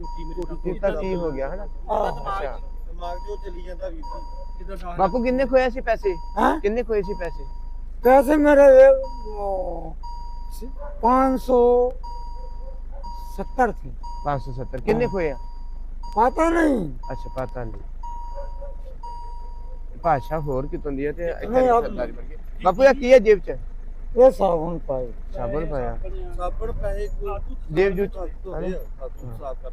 ਕੋਠੀ ਮੇਰੀ ਇਹ ਤਾਂ ਕੀ ਹੋ ਗਿਆ ਹਨਾ हाँ ਅੱਛਾ ਦਿਮਾਗ ਜੋ ਚੱਲੀ ਜਾਂਦਾ ਵੀਰ ਜੀ ਜਿੱਦਾਂ ਦਾਣਾ ਬਾਪੂ ਕਿੰਨੇ ਖੋਏ ਸੀ ਪੈਸੇ हाँ ਕਿੰਨੇ ਖੋਏ ਸੀ ਪੈਸੇ कैसे मेरे पाँच सौ सत्तर थे 570 ਕਿੰਨੇ ਖੋਏ ਆ पता नहीं ਅੱਛਾ ਪਤਾ ਨਹੀਂ ਭਾਸ਼ਾ ਹੋਰ ਕਿਤੋਂ ਦੀ ਹੈ ਤੇ ਇੱਥੇ ਨਹੀਂ, ਆਪ- ਸਰਦਾਰੀ ਬਣ ਗਈ ਬਾਪੂ ਇਹ ਕੀ ਹੈ ਜੇਬ ਚ ਇਹ ਸਾਬਣ ਪਾਏ। ਸਾਬਣ ਪਾਇਆ? ਸਾਬਣ ਪੈਸੇ ਦੇਵਜੂਤ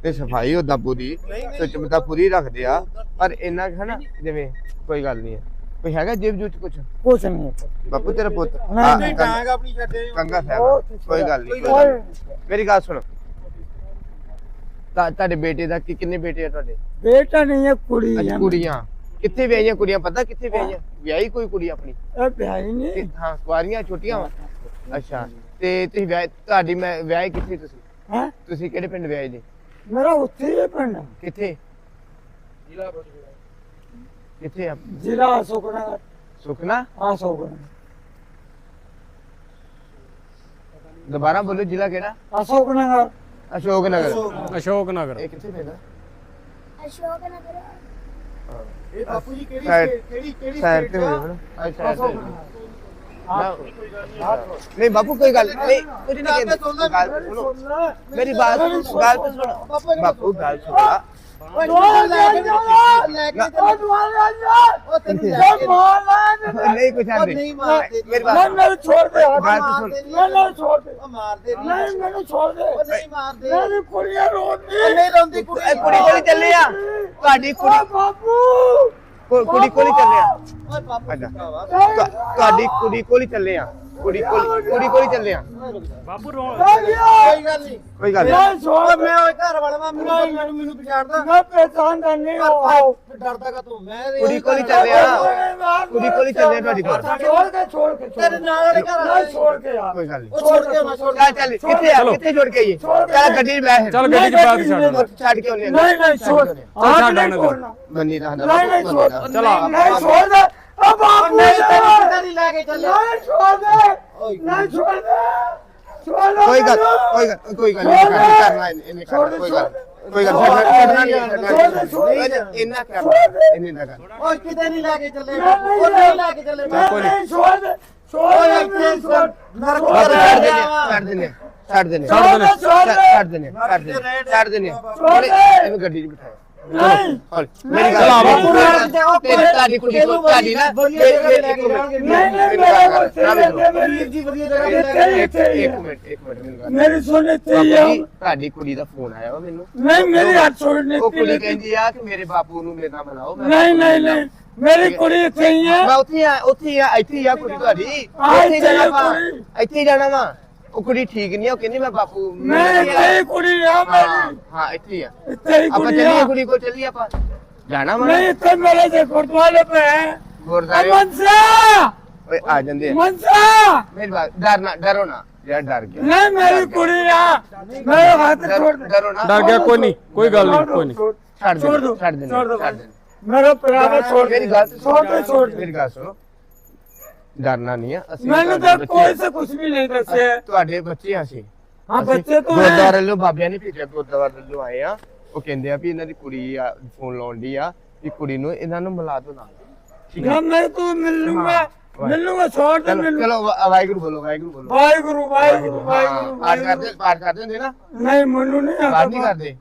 ਤੇ ਸਫ਼ਾਈ ਉਹਦਾ ਪੂਰੀ? ਸੱਚ ਮਤਾ ਪੂਰੀ ਰੱਖਦੇ ਆ। ਪਰ ਇੰਨਾ ਹੈ ਨਾ ਜਿਵੇਂ ਕੋਈ ਗੱਲ ਨਹੀਂ ਕੋਈ ਹੈਗਾ ਦੇਵਜੂਤ ਕੁਛ? ਕੁਛ ਨਹੀਂ ਬਾਪੂ ਤੇਰਾ ਪੁੱਤ? ਨਹੀਂ ਕੰਗਾ ਸਾਹਿਬ। ਕੋਈ ਗੱਲ ਨਹੀਂ ਮੇਰੀ ਗੱਲ ਸੁਣ। ਤੁਹਾਡੇ ਬੇਟੇ ਦਾ ਕਿੰਨੇ ਬੇਟੇ ਆ ਤੁਹਾਡੇ? ਬੇਟਾ ਨਹੀਂ ਹੈ ਕੁੜੀਆਂ ਕੁੜੀਆਂ। ਕਿੱਥੇ ਵਿਆਹੀਆਂ ਕੁੜੀਆਂ ਪਤਾ ਕਿੱਥੇ ਵਿਆਹੀਆਂ? ਵਿਆਹੀ ਕੋਈ ਕੁੜੀ ਆਪਣੀ? ਇਹ ਵਿਆਹੀ ਨਹੀਂ। ਕਿ- ਹਾਂ ਕੁਆਰੀਆਂ ਛੋਟੀਆਂ ਵਾ? ਅੱਛਾ ਤੇ ਤੁਸੀਂ ਵਿਆਹ ਤੁਹਾਡੀ ਮੈਂ ਵਿਆਹ ਕਿੱਥੇ ਤੁਸੀਂ? ਹੈ? ਤੁਸੀਂ ਕਿਹੜੇ ਪਿੰਡ ਵਿਆਹੇ ਜੀ? ਮੇਰਾ ਉੱਥੇ ਹੀ ਹੈ ਪਿੰਡ। ਕਿੱਥੇ? ਕਿੱਥੇ ਆ? ਜ਼ਿਲ੍ਹਾ ਸੁਖਨਗਰ ਸੁਖਨਾ? ਆ ਸੁਖਨਗਰ ਦੁਬਾਰਾ ਬੋਲੋ ਜ਼ਿਲ੍ਹਾ ਕਿਹੜਾ? ਆ ਸੁਖਨਗਰ ਅਸ਼ੋਕ ਨਗਰ ਅਸ਼ੋਕ ਨਗਰ ਇਹ ਕਿੱਥੇ ਪੈਂਦਾ? ਅਸ਼ੋਕ ਨਗਰ ਇਹ ਬਾਪੂ ਜੀ ਕਿਹੜੀ ਕਿਹੜੀ ਕਿਹੜੀ ਸਾਈਡ ਤੇ ਹੋਵੇ ਅੱਛਾ ਨਹੀਂ। ਬਾਪੂ ਕੋਈ ਗੱਲ ਨਹੀਂ। ਕੁਝ ਨਹੀਂ ਕਹਿੰਦਾ। ਮੇਰੀ ਬਾਤ ਗੱਲ ਤਾਂ ਸੁਣ ਬਾਪੂ ਗੱਲ ਸੁਣਾ। ਓਏ ਲੈ ਕੇ ਲੈ ਕੇ ਉਹ ਤੈਨੂੰ ਲੈ ਕੇ ਨਹੀਂ ਕੁਛ ਉਹ ਆਂਦੇ ਨਹੀਂ ਮਾਰਦੇ ਮੇਰੇ ਪਾਸ ਮੈਨੂੰ ਛੋੜ ਦੇ ਬਾਤ ਸੁਣ ਮੈਨੂੰ ਛੋੜ ਦੇ। ਉਹ ਮਾਰਦੇ ਨਹੀਂ। ਨਹੀਂ ਮੈਨੂੰ ਛੋੜ ਦੇ। ਉਹ ਨਹੀਂ ਮਾਰਦੇ। ਉਹ ਮੇਰੀ ਕੁੜੀਆਂ ਰੋਂਦੀ। ਨਹੀਂ ਰੋਂਦੀ ਕੁੜੀ। ਇਹ ਕੁੜੀ ਕੋਲ ਹੀ ਚੱਲੇ ਆ। ਤੁਹਾਡੀ ਕੁੜੀ ਓ ਬਾਪੂ। ਕੁ- ਕੁੜੀ ਕੋਲ ਹੀ ਚੱਲੇ ਆ। ਓਏ ਬਾਪੂ ਅੱਛਾ। ਤੁਹਾ- ਤੁਹਾਡੀ ਕੁੜੀ ਕੋਲ ਹੀ ਚੱਲੇ ਆ। ਕੁੜੀ ਕੋਲ ਕੁੜੀ ਕੋਲ ਹੀ ਚੱਲੇ ਆ। ਬਾਪੂ ਰੋਣ ਕੋਈ ਗੱਲ ਨਹੀਂ। ਕੋਈ ਗੱਲ ਨਹੀਂ। ਮੈਂ ਸੋਹ ਮੈਂ ਉਹ ਘਰ ਵਾਲਾ ਮੈਂ ਮੈਨੂੰ ਮੈਨੂੰ ਪਛਾਣਦਾ। ਮੈਂ ਪਛਾਣਦਾ ਨਹੀਂ ਉਹ ਡਰਦਾ ਕਾ ਤੂੰ? ਮੈਂ ਕੁੜੀ ਕੋਲ ਹੀ ਚੱਲੇ ਆ। ਕੁੜੀ ਕੋਲ ਹੀ ਚੱਲੇ ਤੁਹਾਡੀ ਕੋਲ ਛੋੜ ਕੇ ਛੋੜ ਕੇ ਤੇਰੇ ਨਾਲ ਵਾਲੇ ਘਰ ਵਾਲਾ। ਛੋੜ ਕੇ ਆ। ਕੋਈ ਗੱਲ ਨਹੀਂ। ਛੋੜ ਕੇ ਮੈਂ ਛੋੜ ਕੇ ਚੱਲ ਕਿੱਥੇ ਆ? ਕਿੱਥੇ ਛੋੜ ਕੇ ਆਈਏ ਚੱਲ ਗੱਡੀ ਲੈ ਚੱਲ ਗੱਡੀ ਚ ਬਾਤ ਛੱਡ ਛੱਡ ਕੇ ਉਹਨੇ ਨਹੀਂ ਨਹੀਂ ਛੋੜ। ਆ ਨਹੀਂ ਛੋੜਨਾ? ਬੰਨੀ ਰਹਿਣਾ ਨਹੀਂ ਨਹੀਂ ਛੋੜ। ਚਲ ਆ ਨਹੀਂ ਛੋੜਦਾ ਆ ਬਾਪੂ ਨਹੀਂ ਤੈਨੂੰ ਕਿਤੇ ਨਹੀਂ ਲੈ ਕੇ ਚੱਲੇ। ਨਹੀਂ ਛੋੜ ਦੇ! ਨਹੀਂ ਛੋੜ ਦੇ! ਕੋਈ ਗੱਲ ਕੋਈ ਗੱਲ ਕੋਈ ਗੱਲ ਨਹੀਂ ਕਰਨਾ ਇਹਨੇ ਕਰਨਾ ਕੋਈ ਗੱਲ। ਕੋਈ ਗੱਲ ਇੰਨਾ ਕਰਨਾ ਇੰਨੇ ਨਾ ਕਰ ਉਹ ਕਿਤੇ ਨਹੀਂ ਲੈ ਕੇ ਚੱਲੇ। ਉਹ ਨਹੀਂ ਲੈ ਕੇ ਚੱਲੇ। ਮੈਂ ਛੋੜ ਦੇ! ਛੋੜ ਦੇ ਛੋੜ ਦੇ! ਛੱਡ ਦਿੰਦੇ ਛੱਡ ਦਿੰਦੇ ਛੱਡ ਦਿੰਦੇ ਛੱਡ ਦਿੰਦੇ ਛੱਡ ਦਿੰਦੇ ਛੱਡ ਦਿੰਦੇ ਐਵੇਂ ਗੱਡੀ 'ਚ ਬਿਠਾਇਆ। ਮੇਰੀ ਗੱਲ ਆ। ਤੇਰੀ ਤੁਹਾਡੀ ਕੁੜੀ ਕੋਲ ਤੁਹਾਡੀ ਨਾ। ਮੇਰੇ ਆ। ਸੁਣ। ਇੱਥੇ ਆ। ਤੁਹਾਡੀ ਕੁੜੀ ਦਾ ਫੋਨ ਆਇਆ ਵਾ ਮੈਨੂੰ। ਨਹੀਂ ਮੇਰੀ ਹੱਥ ਛੋੜਨੇ ਉਹ ਕੁੜੀ ਕਹਿੰਦੀ ਆ ਕਿ ਮੇਰੇ ਬਾਪੂ ਨੂੰ ਮੇਰੇ ਨਾਲ ਮਿਲਾਓ ਮੈਂ ਨਹੀਂ ਨਹੀਂ ਨਹੀਂ ਮੇਰੀ ਕੁੜੀ ਇੱਥੇ ਹੀ ਹੈ ਮੈਂ ਉੱਥੇ ਆ ਉੱਥੇ ਆ ਇੱਥੇ ਆ ਕੁੜੀ ਤੁਹਾਡੀ। ਆ, ਇੱਥੇ ਜਾਣਾ ਆ ਵਾ। ਇੱਥੇ ਜਾਣਾ ਵਾ। ਉਹ ਕੁੜੀ ਠੀਕ ਨਹੀਂ ਆ, ਉਹ ਕਹਿੰਦੀ ਮੈਂ ਬਾਪੂ ਮੈਂ ਇੱਥੇ ਹੀ ਕੁੜੀ ਆ ਹਾਂ ਮੇਰੀ ਹਾਂ ਇੱਥੇ ਹੀ ਆ। ਇੱਥੇ ਹੀ ਆਪਾਂ ਕੁੜੀ ਚੱਲੀਏ ਆ। ਕੁੜੀ ਕੋਲ ਚੱਲੀਏ ਆਪਾਂ। ਜਾਣਾ ਵਾ? ਨਹੀਂ ਇੱਥੇ ਮੇਰੇ ਦੇ ਗੁਰਦੁਆਰੇ ਪੇ ਹੈ ਗੁਰਦਾਰੇ ਮਨਸਾ! ਓਏ ਆ ਜਾਂਦੇ ਆ। ਮਨਸਾ! ਮੇਰੀ ਬਾਤ ਡਰਨਾ ਡਰੋ ਨਾ। ਯਾਰ ਡਰ ਗਿਆ। ਨਹੀਂ ਮੇਰੀ ਕੁੜੀ ਆ। ਮੇਰੇ ਹੱਥ ਛੋੜ ਡਰ- ਦੇ। ਡਰੋ ਨਾ। ਡਰ ਗਿਆ ਕੋਈ ਨਹੀਂ। ਕੋਈ ਗੱਲ ਨਹੀਂ ਕੋਈ ਨਹੀਂ। ਛੱਡ ਛੋੜ ਦੇ ਦੋ। ਛੱਡ ਦੇ ਛੋੜ ਦੋ। ਛੱਡ ਦੇ ਮੇਰਾ ਪਿਆਰਾ ਛੋੜ ਮੇਰੀ ਗੱਲ ਤੇ ਛੋੜ ਦੇ ਛੋੜ ਦੇ। ਮੇਰੀ ਗੱਲ ਸੁਣੋ। ਡਰਨਾ ਨਹੀਂ ਆ। ਅਸੀਂ ਮੈਨੂੰ ਤਾਂ ਕੋਈ ਸੇ ਕੁਝ ਵੀ ਨਹੀਂ ਦੱਸਿਆ। ਤੁਹਾਡੇ ਬੱਚੇ ਆ ਅਸੀਂ। ਹਾਂ ਬੱਚੇ ਤੋਂ ਹੈ। ਲੋ ਬਾਬਿਆਂ ਨੇ ਭੇਜਿਆ ਗੁਰਦੁਆਰੇ ਲੋ ਆਏ ਆ। ਉਹ ਕਹਿੰਦੇ ਆ ਵੀ ਇਹਨਾਂ ਦੀ ਕੁੜੀ ਆ ਫੋਨ ਲਾਉਣ ਦੀ ਆ ਵੀ ਕੁੜੀ ਨੂੰ ਇਹਨਾਂ ਨੂੰ ਮਿਲਾ ਦੋ ਨਾਲ। ਠੀਕ ਆ? ਮੈਂ ਤੂੰ ਮਿਲੂਗਾ। ਮਿਲੂਗਾ ਸੌ ਤੇ ਚਲੋ ਮਿਲੂ। ਚਲੋ ਵਾ- ਵਾਹਿਗੁਰੂ ਬੋਲੋ ਵਾਹਿਗੁਰੂ ਬੋਲੋ। ਵਾਹਿਗੁਰੂ ਵਾਹਿਗੁਰੂ ਵਾਹਿਗੁਰੂ ਪਾਠ ਕਰਦੇ ਵਾਹਿਗੁਰੂ। ਪਾਠ ਕਰਦੇ ਹੁੰਦੇ ਨਾ? ਨਹੀਂ ਮੈਨੂੰ ਨਹੀਂ ਪਾਠ ਕਰਦੇ?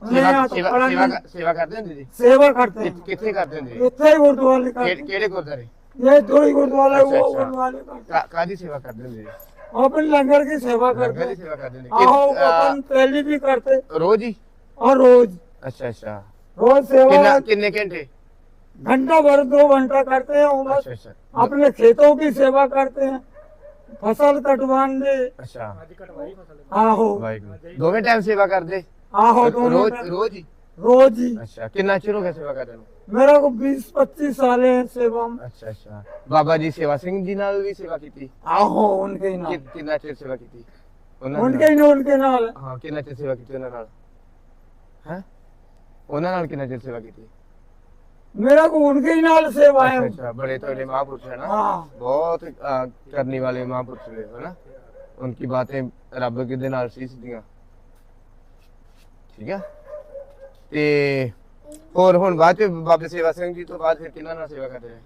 ਸੇਵਾ ਕਰਦੇ ਹੁੰਦੇ ਜੀ? ਸੇਵਾ ਕਰਦੇ। ਕਿੱਥੇ- ਕਰਦੇ ਹੁੰਦੇ ਜੀ? ਇੱਥੇ ਗੁਰਦੁਆਰੇ ਕਿਹੜੇ ਗੁਰਦੁਆਰੇ? ये थोड़ी गुण वाले वो अच्छा। गुण वाले सेवा कर देंगे अपन लंगर की सेवा करते लंगर कर अपन पहले भी करते रोज ही? और रोज। अच्छा अच्छा। रोज सेवा कितने घंटे? घंटा भर दो घंटा करते हैं उमर अच्छा, अच्छा, अपने खेतों की सेवा करते हैं। फ़सल कटवान दे अच्छा। आहो। दोनों टाइम सेवा कर दे आहो रोज रोज ही? रोज ही। अच्छा कितना चिर हो सेवा कर रहे ਮੇਰਾ ਕੋ 20 25 ਸਾਲ ਹੈ ਸੇਵਾ ਮੈਂ। ਅੱਛਾ ਅੱਛਾ। ਬਾਬਾ ਜੀ ਸੇਵਾ ਸਿੰਘ ਜੀ ਨਾਲ ਵੀ ਸੇਵਾ ਕੀਤੀ? ਆਹੋ ਉਨਕੇ ਹੀ ਨਾਲ। ਕਿ- ਕਿੰਨਾ ਚਿਰ ਸੇਵਾ ਕੀਤੀ? ਉਹਨਾਂ ਦੇ ਉਨਕੇ ਹੀ ਨਾਲ, ਉਨਕੇ ਨਾਲ। ਨਾਲ? ਹਾਂ ਕਿੰਨਾ ਚਿਰ ਸੇਵਾ ਕੀਤੀ ਉਹਨਾਂ ਨਾਲ? ਹੈ? ਉਹਨਾਂ ਨਾਲ ਕਿੰਨਾ ਚਿਰ ਸੇਵਾ ਕੀਤੀ? ਮੇਰਾ ਕੋ ਉਨਕੇ ਹੀ ਨਾਲ ਸੇਵਾ ਹੈ। ਅੱਛਾ ਅੱਛਾ। ਬੜੇ ਤੋਲੇ ਮਹਾਂਪੁਰਸ਼ ਹੈ ਨਾ? हाँ ਬਹੁਤ ਅਹ, ਕਰਨੀ ਵਾਲੇ ਮਹਾਂਪੁਰਸ਼ ਨੇ ਹੈ ਨਾ ਉਨਕੀ ਬਾतें ਰੱਬ ਦੇ ਨਾਲ ਸੀ ਸਿੱਧੀਆਂ? ਠੀਕ ਹੈ ਤੇ ਹੋਰ ਹੁਣ ਬਾਅਦ ਚ ਬਾਬੇ ਸੇਵਾ ਸਿੰਘ ਜੀ ਤੋਂ ਬਾਅਦ ਫਿਰ ਕਿਹਨਾਂ ਨਾਲ ਸੇਵਾ ਕਰਦੇ ਰਹੇ?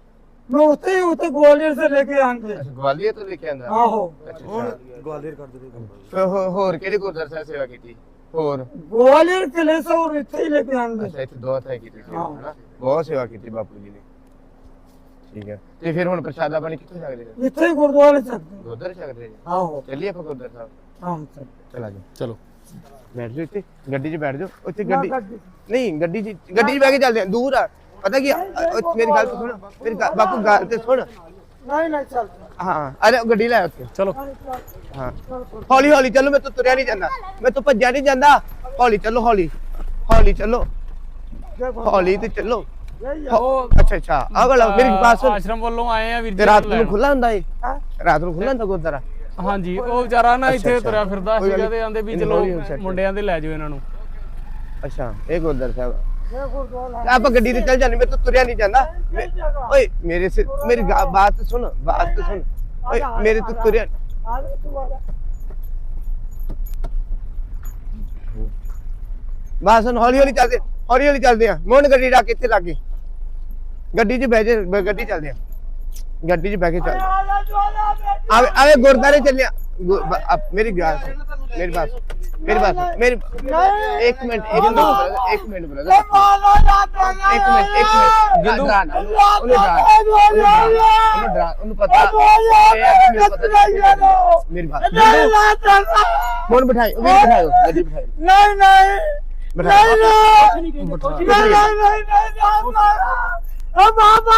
ਮੈਂ ਉੱਥੇ ਉੱਥੇ ਗਵਾਲੀਅਰ ਸੇ ਲੈ ਕੇ ਆਂਗੇ ਗਵਾਲੀਅਰ ਤੋਂ ਲੈ ਕੇ ਆਂਦਾ ਆਹੋ। ਹੁਣ ਗਵਾਲੀਅਰ ਕਰ ਦਿੱਤੇ ਫਿਰ ਹੋਰ ਕਿਹੜੇ ਗੁਰਦੁਆਰਾ ਸਾਹਿਬ ਸੇਵਾ ਕੀਤੀ? ਹੋਰ? ਗਵਾਲੀਅਰ ਕਿਲੇ ਸੇ ਉਹ ਇੱਥੇ ਲੈ ਕੇ ਆਂਗੇ ਅੱਛਾ ਇੱਥੇ ਦੋ ਥਾਂ ਕੀਤੀ ਸੇਵਾ ਹਨਾ? ਬਹੁਤ ਸੇਵਾ ਕੀਤੀ ਬਾਪੂ ਜੀ ਨੇ। ਠੀਕ ਹੈ। ਤੇ ਫਿਰ ਹੁਣ ਪ੍ਰਸ਼ਾਦਾ ਪਾਣੀ ਕਿੱਥੋਂ ਛਕਦੇ ਰਹੇ ਇੱਥੇ ਹੀ ਗੁਰਦੁਆਰੇ ਚੱਕਦੇ ਗੁਰਦੁਆਰੇ ਛਕਦੇ ਆਹੋ। ਚੱਲੀਏ ਆਪਾਂ ਗੁਰਦੁਆਰਾ ਸਾਹਿਬ? ਹਾਂ ਸਰ ਚਲਾ ਜਾ ਚਲੋ। ਬੈਠ ਜਾਓ ਇੱਥੇ ਗੱਡੀ 'ਚ ਬੈਠ ਜਾਓ ਉੱਥੇ ਗੱਡੀ ਨਹੀਂ ਗੱਡੀ 'ਚ ਗੱਡੀ 'ਚ ਬਹਿ ਕੇ ਚੱਲਦੇ ਆ ਦੂਰ ਆ। ਪਤਾ ਕੀ ਮੇਰੀ ਗੱਲ ਸੁਣ ਮੇਰੀ ਬਾਪੂ ਗੱਲ ਤੇ ਸੁਣ। ਨਹੀਂ ਨਹੀਂ ਚੱਲ। ਹਾਂ ਅਰੇ ਗੱਡੀ ਲੈ ਉੱਥੇ। ਚਲੋ। ਹਾਂ। ਹੌਲੀ ਹੌਲੀ ਚੱਲੋ ਮੈਂ ਤਾਂ ਤੁਰਿਆ ਨਹੀਂ ਜਾਂਦਾ। ਮੈਂ ਤਾਂ ਭੱਜਿਆ ਨਹੀਂ ਜਾਂਦਾ। ਹੌਲੀ ਚੱਲੋ ਹੌਲੀ। ਹੌਲੀ ਚੱਲੋ। ਹੌਲੀ ਤੇ ਚੱਲੋ। ਅੱਛਾ ਅੱਛਾ। ਅਗਲਾ ਮੇਰੀ ਪਾਸ ਆਸ਼ਰਮ ਵੱਲੋਂ ਆਏ ਆ ਵੀਰ ਜੀ ਰਾਤ ਨੂੰ ਖੁੱਲਾ ਹੁੰਦਾ ਏ ਰਾਤ ਨੂੰ ਖੁੱਲਾ ਹੁੰਦਾ ਗੁਰਦੁਆਰਾ? ਹਾਂਜੀ ਉਹ ਵਿਚਾਰਾ ਨਾ ਇੱਥੇ ਤੁਰਿਆ ਫਿਰਦਾ ਸੀਗਾ ਤੇ ਆਂਦੇ ਵੀ ਚਲੋ ਮੁੰਡਿਆਂ ਦੇ ਲੈ ਜਾਓ ਇਹਨਾਂ ਨੂੰ। ਅੱਛਾ ਇਹ ਗੁਰਦਰ ਸਾਹਿਬ। ਆਪਾਂ ਗੱਡੀ ਤੇ ਚੱਲ ਜਾਂਦੇ ਮੈਂ ਤਾਂ ਤੁਰਿਆ ਨਹੀਂ ਜਾਂਦਾ। ਓਏ ਮੇਰੇ ਸੇ ਮੇਰੀ ਬਾਤ ਸੁਣ ਬਾਤ ਸੁਣ। ਓਏ ਮੇਰੇ ਤੋਂ ਤੁਰਿਆ ਬਸ ਹੌਲੀ ਹੌਲੀ ਚੱਲਦੇ ਹੌਲੀ ਹੌਲੀ ਚੱਲਦੇ ਆ। ਮੋਹਨ ਗੱਡੀ ਰੱਖ ਇੱਥੇ ਲੱਗੇ ਗੱਡੀ 'ਚ ਬਹਿ ਗੱਡੀ ਚੱਲਦੇ ਆ। ਗੱਡੀ 'ਚ ਬਹਿ ਕੇ ਚੱਲ। ਆਵੇ ਆਵੇ ਗੁਰਦਾਰੇ ਚੱਲਿਆ। ਮੇਰੀ ਗੱਲ ਮੇਰੀ ਬਾਤ ਮੇਰੀ ਬਾਤ ਮੇਰੀ ਇੱਕ ਮਿੰਟ ਇੱਕ ਮਿੰਟ ਇੱਕ ਮਿੰਟ ਬ੍ਰਦਰ ਇੱਕ ਮਿੰਟ। ਇੱਕ ਮਿੰਟ ਜਿੰਦੂ। ਉਹਨੇ। ਡਰਾ। ਉਹਨੂੰ ਪਤਾ। ਮੇਰੀ ਬਾਤ ਜਿੰਦੂ। ਫੋਨ ਬਿਠਾਈ ਉਹ ਬਿਠਾਈ ਗੱਡੀ ਬਿਠਾਈ। ਨਹੀਂ ਨਹੀਂ। ਬਿਠਾਈ। ਨਹੀਂ ਨਹੀਂ ਨਹੀਂ ਨਹੀਂ। ਓ ਬਾਬਾ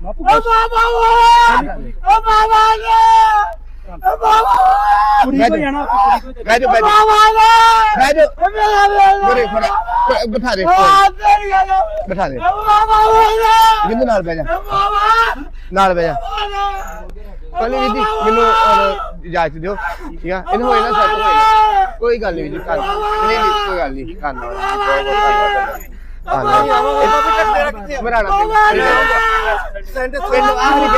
ਓ ਬਾਬਾ ਓ ਬਾਬਾ ਓ ਬਾਬਾ ਕੁੜੀ ਕੋ ਜਾਣਾ ਬੈਠੋ ਬੈਠੋ ਬੈਠੋ ਬੁਰੇ ਖੜਾ। ਬਿਠਾ ਦੇ। ਬਿਠਾ ਦੇ। ਬਿੰਦੂ ਨਾਲ ਬਹਿ ਜਾ। ਨਾਲ ਬਹਿ ਜਾ। ਪਹਿਲੇ ਵੀ ਮੈਨੂੰ ਇਜਾਜ਼ਤ ਦਿਓ। ਠੀਕ ਆ? ਇਹਨੂੰ ਹੋਏ ਨਾ ਸੈੱਟ ਕੋਈ ਗੱਲ ਨਹੀਂ ਜੀ ਕਰ ਨਹੀਂ ਕੋਈ ਗੱਲ ਨਹੀਂ ਕਰਨਾ ਮਰਾਣਾ ਪਿੰਡ ਪਿੰਡ ਆਹਰੀ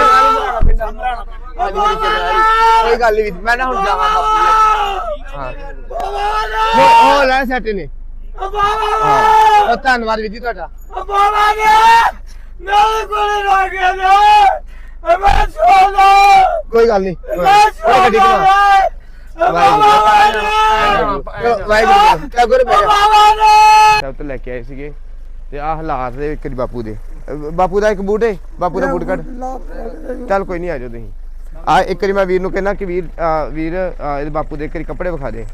ਪਿੰਡ ਕੋਈ ਗੱਲ ਨਹੀਂ ਮੈਂ ਨਾ ਹੁਣ ਜਾਵਾਂ ਹਾਂ ਹੋ ਹੋ ਲੈ ਸੈਟ ਨੇ ਹਾਂ ਧੰਨਵਾਦ ਵੀਰ ਜੀ ਤੁਹਾਡਾ ਬਾਬਾ ਨੇ ਮੇਰੇ ਕੋਲ ਲਾ ਕੇ ਦੇ ਮੈਂ ਸੋਨਾ ਕੋਈ ਗੱਲ ਨਹੀਂ ਗੱਡੀ ਕਰਾ ਵਾਹਿਗੁਰੂ ਲੈ ਕੇ ਆਏ ਸੀਗੇ ਤੇ ਆ ਹਾਲਾਤ ਦੇ ਇੱਕ ਬਾਪੂ ਦੇ। ਅਹ ਬਾਪੂ ਦਾ ਇੱਕ ਬੂਟ ਹੈ ਬਾਪੂ ਦਾ ਬੂਟ ਕੱਢ। ਚੱਲ ਕੋਈ ਨਹੀਂ ਆ ਜਾਓ ਤੁਸੀਂ। ਆ ਇੱਕ ਵਾਰੀ ਮੈਂ ਵੀਰ ਨੂੰ ਕਹਿੰਦਾ ਕਿ ਵੀਰ ਵੀਰ ਇਹਦੇ ਬਾਪੂ ਦੇ ਇੱਕ ਵਾਰੀ ਕੱਪੜੇ ਵਿਖਾ ਦੇ।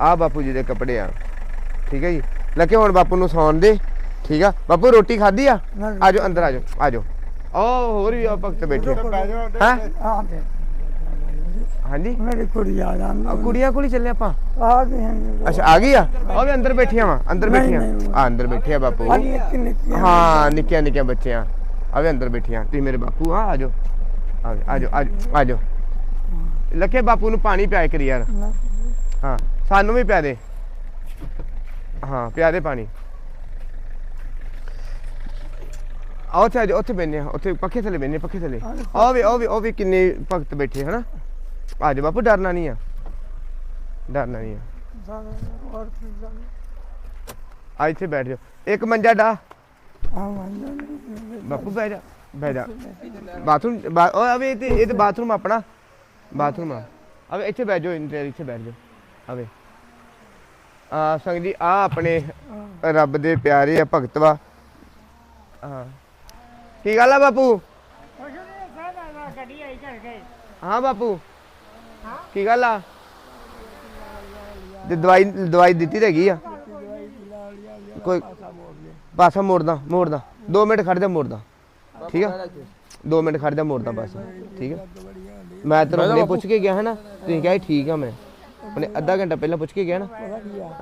ਆ ਬਾਪੂ ਜੀ ਦੇ ਕੱਪੜੇ ਆ। ਠੀਕ ਹੈ ਜੀ? ਲੱਗੇ ਹੁਣ ਬਾਪੂ ਨੂੰ ਸੌਣ ਦੇ। ਠੀਕ ਆ? ਬਾਪੂ ਰੋਟੀ ਖਾਧੀ ਆ? ਆ ਜਾਓ ਅੰਦਰ ਆ ਜਾਓ ਆ ਜਾਓ। ਉਹ ਹੋਰ ਵੀ ਆ ਭਗਤ ਬੈਠੇ ਹਾਂ? ਆ ਦੇ ਹਾਂਜੀ? ਮੇਰੀ ਕੁੜੀ ਆ ਜਾਂਦੀ ਆ ਕੁੜੀਆਂ ਕੋਲ ਹੀ ਚੱਲੇ ਆਪਾਂ? ਆ ਗਏ ਹਨ ਅੱਛਾ ਆ ਗਈ ਆ? ਉਹ ਵੀ ਅੰਦਰ ਬੈਠੀਆਂ ਵਾ ਅੰਦਰ ਬੈਠੀਆਂ। ਆ ਅੰਦਰ ਬੈਠੇ ਆ ਬਾਪੂ। ਆ ਹਾਂ ਨਿੱਕੀਆਂ ਨਿੱਕੀਆਂ ਬੱਚੀਆਂ। ਆ ਵੀ ਅੰਦਰ ਬੈਠੀਆਂ। ਤੁਸੀਂ ਮੇਰੇ ਬਾਪੂ ਆ ਆ ਜਾਓ। ਆ ਜਾਓ, ਆ ਜਾਓ ਆ ਜਾਓ, ਆ ਜਾਓ। ਲੱਖੇ ਬਾਪੂ ਨੂੰ ਪਾਣੀ ਪਿਆਏ ਕਰੀ ਯਾਰ। ਹਾਂ ਸਾਨੂੰ ਵੀ ਪਿਆ ਦੇ। ਹਾਂ ਪਿਆ ਦੇ ਪਾਣੀ। ਆ ਉੱਥੇ ਆ ਜਾਓ, ਉੱਥੇ ਬੈਨੇ ਆ। ਉੱਥੇ ਪੱਖੇ ਥੱਲੇ ਬੈਨੇ ਪੱਖੇ ਥੱਲੇ। ਆ ਵੀ ਉਹ ਵੀ ਉਹ ਵੀ ਕਿੰਨੇ ਭਗਤ ਬੈਠੇ ਹਨਾ? ਆ ਜਾਓ ਬਾਪੂ ਡਰਨਾ ਨਹੀਂ ਆ। ਡਰਨਾ ਨਹੀਂ ਆ। ਆ ਇੱਥੇ ਬੈਠ ਜਾਓ ਇੱਕ ਮੰਜਾ ਡਾ। ਬਾਪੂ ਬਹਿ ਜਾ ਬਹਿ ਜਾ। ਬਾਥਰੂਮ ਬਾ- ਓਏ ਅਵੇ ਇਹ ਇਹ ਤੇ ਬਾਥਰੂਮ ਆਪਣਾ। ਬਾਥਰੂਮ ਆ। ਅਵੇ ਇੱਥੇ ਬਹਿ ਜਾਓ ਇੰਟਰ ਇੱਥੇ ਬੈਠ ਜਾਓ। ਅਵੇ ਆ ਸੰਗ ਜੀ ਆ ਆਪਣੇ ਰੱਬ ਦੇ ਪਿਆਰੇ ਆ ਭਗਤ ਵਾ। ਹਾਂ। ਕੀ ਗੱਲ ਆ ਬਾਪੂ? ਹਾਂ ਬਾਪੂ। ਕੀ ਗੱਲ ਆ? ਤੇ ਦਵਾਈ ਦਵਾਈ ਦਿੱਤੀ ਤਾਂ ਹੈਗੀ ਆ? ਕੋਈ ਪਾਸਾ ਮੋੜਦਾ ਮੋੜਦਾ। 2 ਮਿੰਟ ਖੜ ਜਾ, ਮੋੜਦਾ। ਠੀਕ ਆ? 2 ਮਿੰਟ ਖੜ ਜਾ, ਮੋੜਦਾ ਬਸ। ਠੀਕ ਆ? ਮੈਂ ਤੈਨੂੰ ਹੁਣੇ ਪੁੱਛ ਕੇ ਗਿਆ ਹੈ ਨਾ ਤੁਸੀਂ ਕਿਹਾ ਸੀ ਠੀਕ ਆ ਮੈਂ। ਉਹਨੇ ਅੱਧਾ ਘੰਟਾ ਪਹਿਲਾਂ ਪੁੱਛ ਕੇ ਗਿਆ ਨਾ।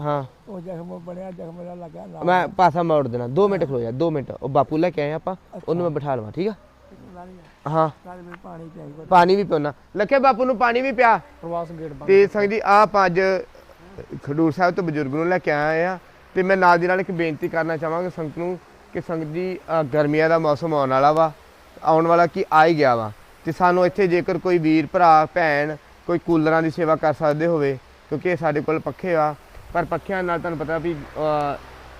ਹਾਂ। ਉਹ ਜ਼ਖਮ ਬਣਿਆ ਜ਼ਖਮ ਲੱਗਾ ਮੈਂ ਪਾਸਾ ਮੋੜ ਦੇਣਾ। 2 ਮਿੰਟ ਖਲੋ ਜਾ 2 ਮਿੰਟ। ਉਹ ਬਾਪੂ ਲੈ ਕੇ ਆਏ ਆਪਾਂ, ਉਹਨੂੰ ਮੈਂ ਬਿਠਾ ਲਵਾਂ, ਠੀਕ ਆ? ਹਾਂ। ਨਾਲ ਪਾਣੀ ਪਿਆਈ ਪਾਣੀ ਵੀ ਪਿਉਣਾ। ਲੱਖੇ ਬਾਪੂ ਨੂੰ ਪਾਣੀ ਵੀ ਪਿਆ। ਪ੍ਰਵਾਸ ਗੇਟ ਬੰਦ ਤੇ ਸੰਗ ਜੀ ਆਪ ਅੱਜ ਖਡੂਰ ਸਾਹਿਬ ਤੋਂ ਬਜ਼ੁਰਗ ਨੂੰ ਲੈ ਕੇ ਆਏ ਆ। ਤੇ ਮੈਂ ਨਾਲ ਦੀ ਨਾਲ ਇੱਕ ਬੇਨਤੀ ਕਰਨਾ ਚਾਹਾਂਗਾ ਸੰਗਤ ਨੂੰ ਕਿ ਸੰਗਤ ਜੀ ਗਰਮੀਆਂ ਦਾ ਮੌਸਮ ਆਉਣ ਵਾਲਾ ਵਾ। ਆਉਣ ਵਾਲਾ ਕੀ ਆ ਹੀ ਗਿਆ ਵਾ। ਤੇ ਸਾਨੂੰ ਇੱਥੇ ਜੇਕਰ ਕੋਈ ਵੀਰ ਭਰਾ ਭੈਣ ਕੋਈ ਕੂਲਰਾਂ ਦੀ ਸੇਵਾ ਕਰ ਸਕਦੇ ਹੋਵੇ ਕਿਉਂਕਿ ਸਾਡੇ ਕੋਲ ਪੱਖੇ ਆ। ਪਰ ਪੱਖਿਆਂ ਨਾਲ ਤੁਹਾਨੂੰ ਪਤਾ ਵੀ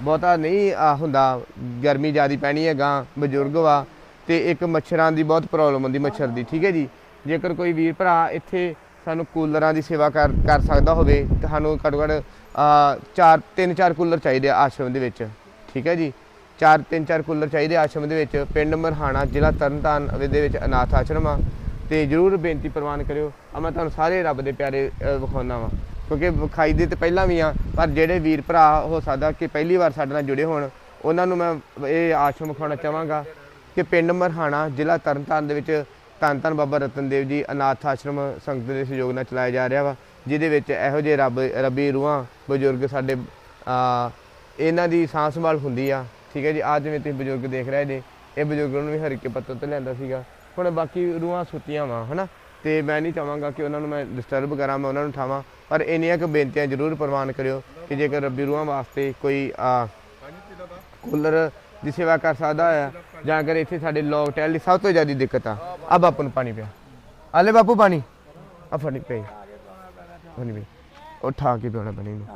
ਬਹੁਤਾ ਨਹੀਂ ਹੁੰਦਾ। ਗਰਮੀ ਜ਼ਿਆਦੀ ਪੈਣੀ ਹੈ ਗਾਂ ਬਜ਼ੁਰਗ ਵਾ। ਤੇ ਇੱਕ ਮੱਛਰਾਂ ਦੀ ਬਹੁਤ ਪ੍ਰੋਬਲਮ ਹੁੰਦੀ ਮੱਛਰ ਦੀ ਠੀਕ ਹੈ ਜੀ? ਜੇਕਰ ਕੋਈ ਵੀਰ ਭਰਾ ਇੱਥੇ ਸਾਨੂੰ ਕੂਲਰਾਂ ਦੀ ਸੇਵਾ ਕਰ ਕਰ ਸਕਦਾ ਹੋਵੇ ਤਾਂ ਸਾਨੂੰ ਘੱਟੋ ਘੱਟ ਚਾਰ ਤਿੰਨ ਚਾਰ ਕੂਲਰ ਚਾਹੀਦੇ ਆ ਆਸ਼ਰਮ ਦੇ ਵਿੱਚ ਠੀਕ ਹੈ ਜੀ? ਚਾਰ ਤਿੰਨ ਚਾਰ ਕੂਲਰ ਚਾਹੀਦੇ ਆਸ਼ਰਮ ਦੇ ਵਿੱਚ ਪਿੰਡ ਮਰਹਾਣਾ ਜ਼ਿਲ੍ਹਾ ਤਰਨਤਾਰਨ ਦੇ ਵਿੱਚ ਅਨਾਥ ਆਸ਼ਰਮ ਆ। ਤੇ ਜਰੂਰ ਬੇਨਤੀ ਪ੍ਰਵਾਨ ਕਰਿਓ ਆ ਮੈਂ ਤੁਹਾਨੂੰ ਸਾਰੇ ਰੱਬ ਦੇ ਪਿਆਰੇ ਅ, ਵਿਖਾਉਣਾ ਵਾ ਕਿਉਂਕਿ ਵਿਖਾਈ ਦੇ ਤੇ ਪਹਿਲਾਂ ਵੀ ਆ ਪਰ ਜਿਹੜੇ ਵੀਰ ਭਰਾ ਹੋ ਸਕਦਾ ਕਿ ਪਹਿਲੀ ਵਾਰ ਸਾਡੇ ਨਾਲ ਜੁੜੇ ਹੋਣ ਉਹਨਾਂ ਨੂੰ ਮੈਂ ਇਹ ਆਸ਼ਰਮ ਵਿਖਾਉਣਾ ਚਾਹਾਂਗਾ। ਕਿ ਪਿੰਡ ਮਰਹਾਣਾ ਜ਼ਿਲ੍ਹਾ ਤਰਨਤਾਰਨ ਦੇ ਵਿੱਚ ਧੰਨ ਧੰਨ ਬਾਬਾ ਰਤਨ ਦੇਵ ਜੀ ਅਨਾਥ ਆਸ਼ਰਮ ਸੰਗਤ ਦੇ ਸਹਿਯੋਗ ਨਾਲ ਚਲਾਇਆ ਜਾ ਰਿਹਾ ਵਾ, ਜਿਹਦੇ ਵਿੱਚ ਇਹੋ ਜਿਹੇ ਰੱਬ, ਰੱਬੀ ਰੂਹਾਂ, ਬਜ਼ੁਰਗ ਸਾਡੇ ਇਹਨਾਂ ਦੀ ਸਾਂਭ ਸੰਭਾਲ ਹੁੰਦੀ ਆ, ਠੀਕ ਹੈ ਜੀ ਅੱਜ ਜਿਵੇਂ ਤੁਸੀਂ ਬਜ਼ੁਰਗ ਦੇਖ ਰਹੇ ਜੇ, ਇਹ ਬਜ਼ੁਰਗ ਨੂੰ ਵੀ ਹਰੀਕੇ ਪੱਤਰ ਤੋਂ ਲਿਆਂਦਾ ਸੀਗਾ, ਹੁਣ ਬਾਕੀ ਰੂਹਾਂ ਸੁੱਤੀਆਂ ਵਾ, ਹਨਾ? ਤੇ ਮੈਂ ਨਹੀਂ ਚਾਹਾਂਗਾ ਕਿ ਉਹਨਾਂ ਨੂੰ ਮੈਂ ਡਿਸਟਰਬ ਕਰਾਂ, ਮੈਂ ਉਹਨਾਂ ਨੂੰ ਉਠਾਵਾਂ, ਪਰ ਇੰਨੀਆਂ ਕੁ ਬੇਨਤੀਆਂ ਜ਼ਰੂਰ ਪ੍ਰਵਾਨ ਕਰਿਓ ਕਿ ਜੇਕਰ ਰੱਬੀ ਰੂਹਾਂ ਵਾਸਤੇ ਕੋਈ ਕੂਲਰ ਦੀ ਸੇਵਾ ਕਰ ਸਕਦਾ ਹੈ ਜਾਂ ਅਗਰ ਇੱਥੇ ਸਾਡੇ ਲੋਕ ਟੈਲ ਦੀ ਸਭ ਤੋਂ ਜ਼ਿਆਦਾ ਦਿੱਕਤ ਆ ਆ ਬਾਪੂ ਨੂੰ ਪਾਣੀ ਪਿਆ। ਆ ਲੈ ਬਾਪੂ ਪਾਣੀ। ਆ ਫੜੀ ਪਈ। ਪਾਣੀ ਪਈ ਉਹ ਠਾ ਕੇ ਪਿਆਉਣਾ ਪਾਣੀ ਨੂੰ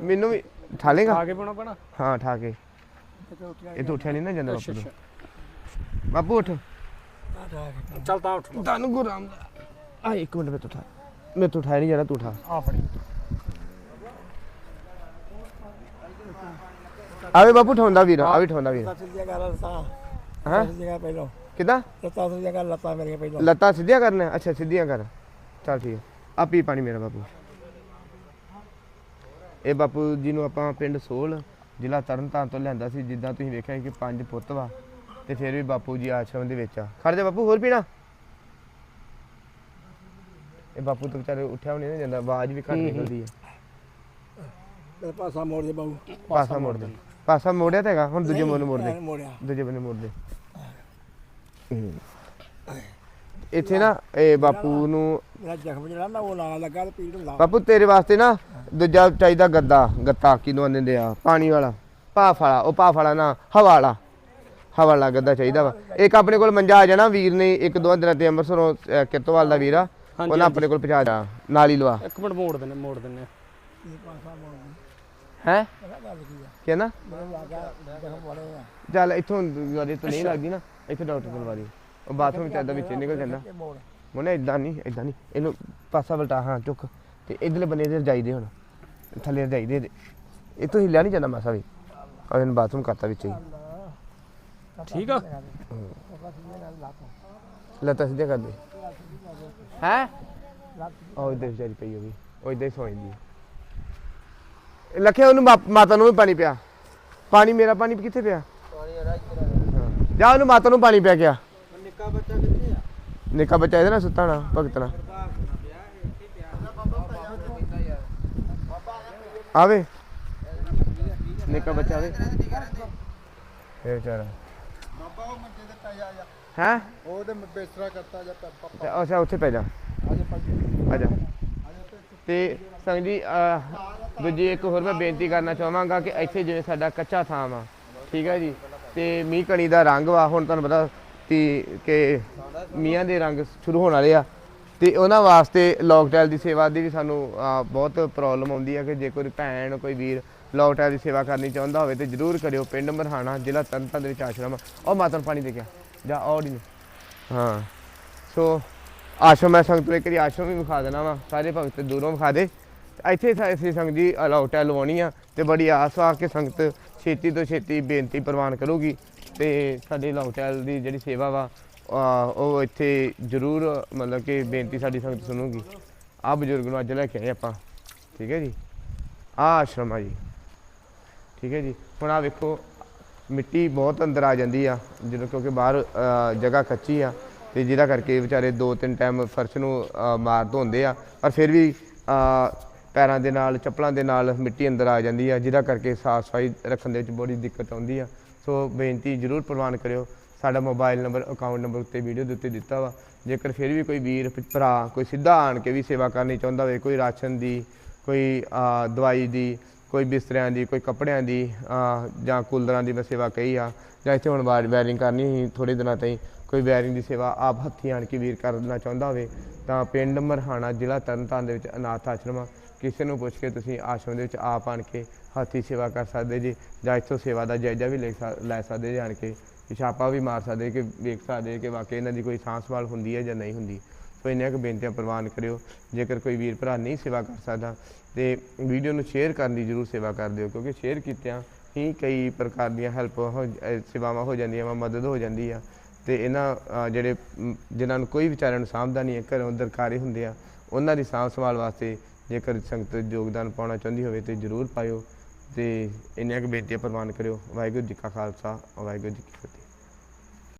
ਮੈਨੂੰ ਵੀ ਠਾ ਲੇਗਾ ਆ ਕੇ ਪਾਉਣਾ ਪੈਣਾ? ਹਾਂ ਠਾ ਕੇ। ਇਹ ਤੋਂ ਉੱਠਿਆ ਨਹੀਂ ਨਾ ਜਾਂਦਾ ਬਾਪੂ ਬਾਪੂ ਉੱਠ। ਚੱਲ ਤਾਂ ਉੱਠ। ਤੁਹਾਨੂੰ ਗੁਰੂ ਰਾਮਦਾਸ। ਆ ਇੱਕ ਮਿੰਟ ਮੈਂ ਤੋਂ ਉਠਾ ਮੈਂ ਤੋਂ ਉਠਾਇਆ ਨਹੀਂ ਜਾਣਾ ਤੂੰ ਉਠਾ ਆ ਫੜੀ। ਬਾਪੂ ਵੀਰ ਆ ਵੀ ਠਾਉਂਦਾ ਵੀਰ। ਸੱਤ ਜਗ੍ਹਾ ਲੱਤਾਂ। ਹਾਂ? ਸੱਤ ਜਗ੍ਹਾ ਪਹਿਲੋਂ। ਕਿਦਾਂ? ਲੱਤਾਂ ਸੱਤ ਜਗ੍ਹਾ ਲੱਤਾਂ ਮੇਰੀਆਂ ਪਹਿਲੋਂ। ਲੱਤਾਂ ਸਿੱਧੀਆਂ ਕਰਨਾ ਹੈ? ਅੱਛਾ ਸਿੱਧੀਆਂ ਕਰ। ਚੱਲ ਠੀਕ। ਆ ਪੀ ਪਾਣੀ ਮੇਰਾ ਬਾਪੂ। ਇਹ ਬਾਪੂ ਜੀ ਨੂੰ ਆਪਾਂ ਪਿੰਡ ਸੋਲ ਜ਼ਿਲ੍ਹਾ ਤਰਨਤਾਰਨ ਤੋਂ ਲਿਆਂਦਾ ਸੀ ਜਿੱਦਾਂ ਤੁਸੀਂ ਵੇਖਿਆ ਕਿ ਪੰਜ ਪੁੱਤ ਵਾ ਤੇ ਫਿਰ ਵੀ ਬਾਪੂ ਜੀ ਆਸ਼ਰਮ ਦੇ ਵਿੱਚ ਆ। ਖੜ ਜਾ ਬਾਪੂ ਹੋਰ ਪੀਣਾ? ਇਹ ਬਾਪੂ ਤੋਂ ਵਿਚਾਰੇ ਉੱਠਿਆ ਨਹੀਂ ਜਾਂਦਾ ਆਵਾਜ਼ ਵੀ ਘੱਟ ਨਿਕਲਦੀ ਹੈ ਪਾਸਾ ਮੋੜ ਦੇ ਬਾਬੂ ਪਾਸਾ ਮੋੜ ਦੇ। ਪਾਸਾ ਮੋੜਿਆ ਤਾਂ ਹੈਗਾ ਹੁਣ ਦੂਜੇ ਮੋੜ ਨੂੰ ਮੋੜ ਦੇ ਮੋੜਿਆ। ਦੂਜੇ ਬੰਨੇ ਮੋੜ ਦੇ ਹੂੰ। ਇੱਥੇ ਨਾ ਇਹ ਬਾਪੂ ਨੂੰ ਮੇਰਾ ਜ਼ਖਮ ਜਿਹੜਾ ਨਾ ਉਹ ਲਾ ਲੱਗਾ ਤੇ ਪੀੜ ਹੁੰਦਾ। ਬਾਪੂ ਤੇਰੇ ਵਾਸਤੇ ਨਾ ਦੂਜਾ ਚਾਹੀਦਾ ਗੱਦਾ ਗੱਤਾ ਕਿਨੂੰ ਆਂਦੇ ਆ? ਪਾਣੀ ਵਾਲਾ ਭਾਫ ਵਾਲਾ ਉਹ ਭਾਫ ਵਾਲਾ ਨਾ ਹਵਾ ਵਾਲਾ ਹਵਾ ਵਾਲਾ ਗੱਦਾ ਚਾਹੀਦਾ ਵਾ। ਇੱਕ ਆਪਣੇ ਕੋਲ ਮੰਜਾ ਆ ਜਾਣਾ ਵੀਰ ਨੇ ਇੱਕ ਦੋ ਦਿਨਾਂ ਤੇ ਅੰਮ੍ਰਿਤਸਰੋਂ ਅਹ, ਕਿਰਤਵਾਲ ਦਾ ਵੀਰ ਆ ਉਹਨਾਂ ਆਪਣੇ ਕੋਲ ਪਹੁੰਚਾ ਜਾ ਨਾਲੀ ਲਵਾ। ਇੱਕ ਮਿੰਟ ਮੋੜ ਦਿੰਨੇ ਮੋੜ ਦਿੰਨੇ ਹੈ? ਕੀ ਆ ਚੱਲ ਇੱਥੋਂ ਵਾਰੀ ਤੋਂ ਨਹੀਂ ਲੱਗਦੀ ਨਾ ਇੱਥੇ ਡਾਕਟਰ ਕੋਲ ਵਾਰੀ। ਉਹ ਬਾਥਰੂਮ ਚ ਏਦਾਂ ਵਿੱਚ ਨਿਕਲ ਜਾਂਦਾ। ਮੋਨੇ ਇਦਾਂ ਨਹੀਂ ਇਦਾਂ ਨਹੀਂ। ਇਹਨੂੰ ਪਾਸਾ ਵਲਟਾ ਹਾਂ ਚੁੱਕ। ਤੇ ਇਧਰਲੇ ਬੰਨੇ ਦੇ ਰਜਾਈ ਦੇ ਹੁਣ। ਥੱਲੇ ਰਜਾਈ ਦੇ ਦੇ ਇਹ ਤੋਂ ਹਿੱਲਿਆ ਨਹੀਂ ਜਾਂਦਾ ਮਾਸਾ ਵੀ। ਆ ਇਹਨੂੰ ਬਾਥਰੂਮ ਕਰਤਾ ਵਿੱਚ ਹੀ। ਠੀਕ ਆ। ਲੱਤਾਂ ਸਿੱਧੀਆਂ ਕਰ ਦੇ। ਹੈ? ਉਹ ਇਧਰ ਵਿਚਾਰੀ ਪਈ ਹੋਈ। ਉਹ ਇਧਰ ਸੌਂਦੀ ਹੈ। ਲਖਿਆ ਉਹਨੂੰ ਮਾ- ਮਾਤਾ ਨੂੰ ਵੀ ਪਾਣੀ ਪਿਆ। ਪਾਣੀ ਮੇਰਾ ਪਾਣੀ ਕਿੱਥੇ ਪਿਆ। ਜਾ ਉਹਨੂੰ ਮਾਤਾ ਨੂੰ ਪਾਣੀ ਪਿਆ ਗਿਆ ਨਿੱਕਾ ਬੱਚਾ ਕਿੱਥੇ ਆ? ਨਿੱਕਾ ਬੱਚਾ ਇਹਦੇ ਨਾਲ ਸੁੱਤਾ ਨਾ ਭਗਤਣਾ। ਆਵੇ। ਨਿੱਕਾ ਬੱਚਾ ਆਵੇ। ਇਹ ਵਿਚਾਰਾ ਬਾਬਾ ਉਹ ਮੰਜੇ ਤੇ ਪੈ ਜਾ ਜਾ। ਹੈ? ਉਹ ਤੇ ਬੇਸਰਾ ਕਰਤਾ ਜਾ ਪਾਪਾ ਅੱਛਾ ਉੱਥੇ ਪੈ ਜਾ। ਆਜਾ ਪਾ ਆ ਜਾ। ਤੇ ਸੰਗ ਜੀ ਅਹ, ਦੂਜੀ ਇੱਕ ਹੋਰ ਮੈਂ ਬੇਨਤੀ ਕਰਨਾ ਚਾਹਾਂਗਾ ਕਿ ਇੱਥੇ ਜਿਵੇਂ ਸਾਡਾ ਕੱਚਾ ਥਾਂ ਵਾ ਠੀਕ ਹੈ ਜੀ ਤੇ ਮੀਂਹ ਕਣੀ ਦਾ ਰੰਗ ਵਾ ਹੁਣ ਤੁਹਾਨੂੰ ਪਤਾ ਕਿ ਕਿ ਮੀਂਹਾਂ ਦੇ ਰੰਗ ਸ਼ੁਰੂ ਹੋਣ ਵਾਲੇ ਆ ਤੇ ਉਹਨਾਂ ਵਾਸਤੇ ਲੋਕਟੈਲ ਦੀ ਸੇਵਾ ਦੀ ਵੀ ਸਾਨੂੰ ਅਹ, ਬਹੁਤ ਪ੍ਰੋਬਲਮ ਆਉਂਦੀ ਹੈ ਕਿ ਜੇ ਕੋਈ ਭੈਣ ਕੋਈ ਵੀਰ ਲੌਕਟਾਈਲ ਦੀ ਸੇਵਾ ਕਰਨੀ ਚਾਹੁੰਦਾ ਹੋਵੇ ਤੇ ਜਰੂਰ ਕਰਿਓ ਪਿੰਡ ਮਰਹਾਣਾ ਜ਼ਿਲ੍ਹਾ ਤਰਨਤਾਰਨ ਦੇ ਵਿੱਚ ਆਸ਼ਰਮ ਆ। ਉਹ ਮਾਤਰ ਪਾਣੀ ਦੇ ਗਿਆ ਜਾਂ ਔੜੀ ਹਾਂ ਸੋ ਆਸ਼ਰਮ, ਮੈਂ ਸੰਗਤ ਨੂੰ ਇੱਕ ਵਾਰੀ ਆਸ਼ਰਮ ਵੀ ਵਿਖਾ ਦੇਣਾ ਵਾ, ਸਾਰੇ ਭਗਤ ਦੂਰੋਂ ਵਿਖਾ ਦੇ। ਇੱਥੇ ਸਾ- ਸੰਗਤ ਜੀ ਅਲਾਉਟਾ ਲਵਾਉਣੀ ਆ ਤੇ ਬੜੀ ਆਸ ਆ ਕਿ ਸੰਗਤ ਛੇਤੀ ਤੋਂ ਛੇਤੀ ਬੇਨਤੀ ਪ੍ਰਵਾਨ ਕਰੂਗੀ ਤੇ ਸਾਡੇ ਅਲਾਉਟਲ ਦੀ ਜਿਹੜੀ ਸੇਵਾ ਵਾ ਉਹ ਇੱਥੇ ਜ਼ਰੂਰ ਮਤਲਬ ਕਿ ਬੇਨਤੀ ਸਾਡੀ ਸੰਗਤ ਸੁਣੂਗੀ। ਆ ਬਜ਼ੁਰਗ ਨੂੰ ਅੱਜ ਲੈ ਕੇ ਆਏ ਆਪਾਂ, ਠੀਕ ਹੈ ਜੀ? ਆ ਆਸ਼ਰਮ ਆ ਜੀ, ਠੀਕ ਹੈ ਜੀ? ਹੁਣ ਆ ਵੇਖੋ, ਮਿੱਟੀ ਬਹੁਤ ਅੰਦਰ ਆ ਜਾਂਦੀ ਆ, ਜਦੋਂ ਕਿਉਂਕਿ ਬਾਹਰ ਜਗ੍ਹਾ ਕੱਚੀ ਆ ਤੇ ਜਿਹਦਾ ਕਰਕੇ ਵਿਚਾਰੇ ਦੋ ਤਿੰਨ ਟਾਈਮ ਫਰਸ਼ ਨੂੰ ਮਾਰ ਧੋਂਦੇ ਆ, ਪਰ ਫਿਰ ਵੀ ਪੈਰਾਂ ਦੇ ਨਾਲ, ਚੱਪਲਾਂ ਦੇ ਨਾਲ ਮਿੱਟੀ ਅੰਦਰ ਆ ਜਾਂਦੀ ਆ, ਜਿਹਦਾ ਕਰਕੇ ਸਾਫ਼ ਸਫ਼ਾਈ ਰੱਖਣ ਦੇ ਵਿੱਚ ਬੜੀ ਦਿੱਕਤ ਆਉਂਦੀ ਆ। ਸੋ ਬੇਨਤੀ ਜ਼ਰੂਰ ਪ੍ਰਵਾਨ ਕਰਿਓ। ਸਾਡਾ ਮੋਬਾਈਲ ਨੰਬਰ ਅਕਾਊਂਟ ਨੰਬਰ ਉੱਤੇ ਵੀਡੀਓ ਦੇ ਉੱਤੇ ਦਿੱਤਾ ਵਾ। ਜੇਕਰ ਫਿਰ ਵੀ ਕੋਈ ਵੀਰ, ਭਰਾ, ਕੋਈ ਸਿੱਧਾ ਆਣ ਕੇ ਵੀ ਸੇਵਾ ਕਰਨੀ ਚਾਹੁੰਦਾ ਹੋਵੇ, ਕੋਈ ਰਾਸ਼ਨ ਦੀ, ਕੋਈ ਦਵਾਈ ਦੀ, ਕੋਈ ਬਿਸਤਰਿਆਂ ਦੀ, ਕੋਈ ਕੱਪੜਿਆਂ ਦੀ ਜਾਂ ਕੂਲਰਾਂ ਦੀ ਮੈਂ ਸੇਵਾ ਕਹੀ ਆ, ਜਾਂ ਇੱਥੇ ਹੁਣ ਵਾਇਰ ਵਾਇਰਿੰਗ ਕਰਨੀ ਸੀ ਥੋੜੇ ਦਿਨਾਂ ਤਾਈਂ ਕੋਈ ਵੈਰਿੰਗ ਦੀ ਸੇਵਾ ਆਪ ਹੱਥੀਂ ਆਣ ਕੇ ਵੀਰ ਕਰਨਾ ਚਾਹੁੰਦਾ ਹੋਵੇ, ਤਾਂ ਪਿੰਡ ਮਰਹਾਣਾ ਜ਼ਿਲ੍ਹਾ ਤਰਨਤਾਰਨ ਦੇ ਵਿੱਚ ਅਨਾਥ ਆਸ਼ਰਮ ਆ। ਕਿਸੇ ਨੂੰ ਪੁੱਛ ਕੇ ਤੁਸੀਂ ਆਸ਼ਰਮ ਦੇ ਵਿੱਚ ਆਪ ਆਣ ਕੇ ਹੱਥੀ ਸੇਵਾ ਕਰ ਸਕਦੇ ਜੀ, ਜਾਂ ਇੱਥੋਂ ਸੇਵਾ ਦਾ ਜਾਇਜ਼ਾ ਵੀ ਲੈ ਸਕ- ਲੈ ਸਕਦੇ ਜੀ ਆਣ ਕੇ ਛਾਪਾ ਵੀ ਮਾਰ ਸਕਦੇ ਕਿ ਵੇਖ ਸਕਦੇ ਕਿ ਵਾਕਈ ਇਹਨਾਂ ਦੀ ਕੋਈ ਸਾਂਭ ਸੰਭਾਲ ਹੁੰਦੀ ਹੈ ਜਾਂ ਨਹੀਂ ਹੁੰਦੀ। ਸੋ ਇੰਨੀਆਂ ਕੁ ਬੇਨਤੀਆਂ ਪ੍ਰਵਾਨ ਕਰਿਓ, ਜੇਕਰ ਕੋਈ ਵੀਰ ਭਰਾ ਨਹੀਂ ਸੇਵਾ ਕਰ ਸਕਦਾ, ਤੇ ਵੀਡੀਓ ਨੂੰ ਸ਼ੇਅਰ ਕਰਨ ਦੀ ਜਰੂਰ ਸੇਵਾ ਕਰ ਦਿਓ, ਕਿਉਂਕਿ ਸ਼ੇਅਰ ਕੀਤਿਆਂ ਹੀ ਕਈ ਪ੍ਰਕਾਰ ਦੀਆਂ ਹੈਲਪ ਹੋ ਸੇਵਾਵਾਂ ਹੋ ਜਾਂਦੀਆਂ ਵਾ, ਮਦਦ ਹੋ ਜਾਂਦੀ ਆ। ਤੇ ਇਹਨਾਂ ਜਿਹੜੇ ਜਿਨ੍ਹਾਂ ਨੂੰ ਕੋਈ ਵਿਚਾਰਿਆਂ ਨੂੰ ਸਾਂਭਦਾ ਨਹੀਂ ਹੈ ਘਰੋਂ ਦਰਕਾਰੇ ਹੁੰਦੇ ਆ, ਉਹਨਾਂ ਦੀ ਸਾਂਭ ਸੰਭਾਲ ਵਾਸਤੇ ਜੇਕਰ ਸੰਗਤ ਯੋਗਦਾਨ ਪਾਉਣਾ ਚਾਹੁੰਦੀ ਹੋਵੇ ਤੇ ਜਰੂਰ ਪਾਇਓ ਤੇ ਇੰਨੀਆਂ ਕੁ ਬੇਨਤੀਆਂ ਪ੍ਰਵਾਨ ਕਰਿਓ। ਵਾਹਿਗੁਰੂ ਜੀ ਕਾ ਖਾਲਸਾ, ਵਾਹਿਗੁਰੂ ਜੀ ਕੀ ਫਤਿਹ।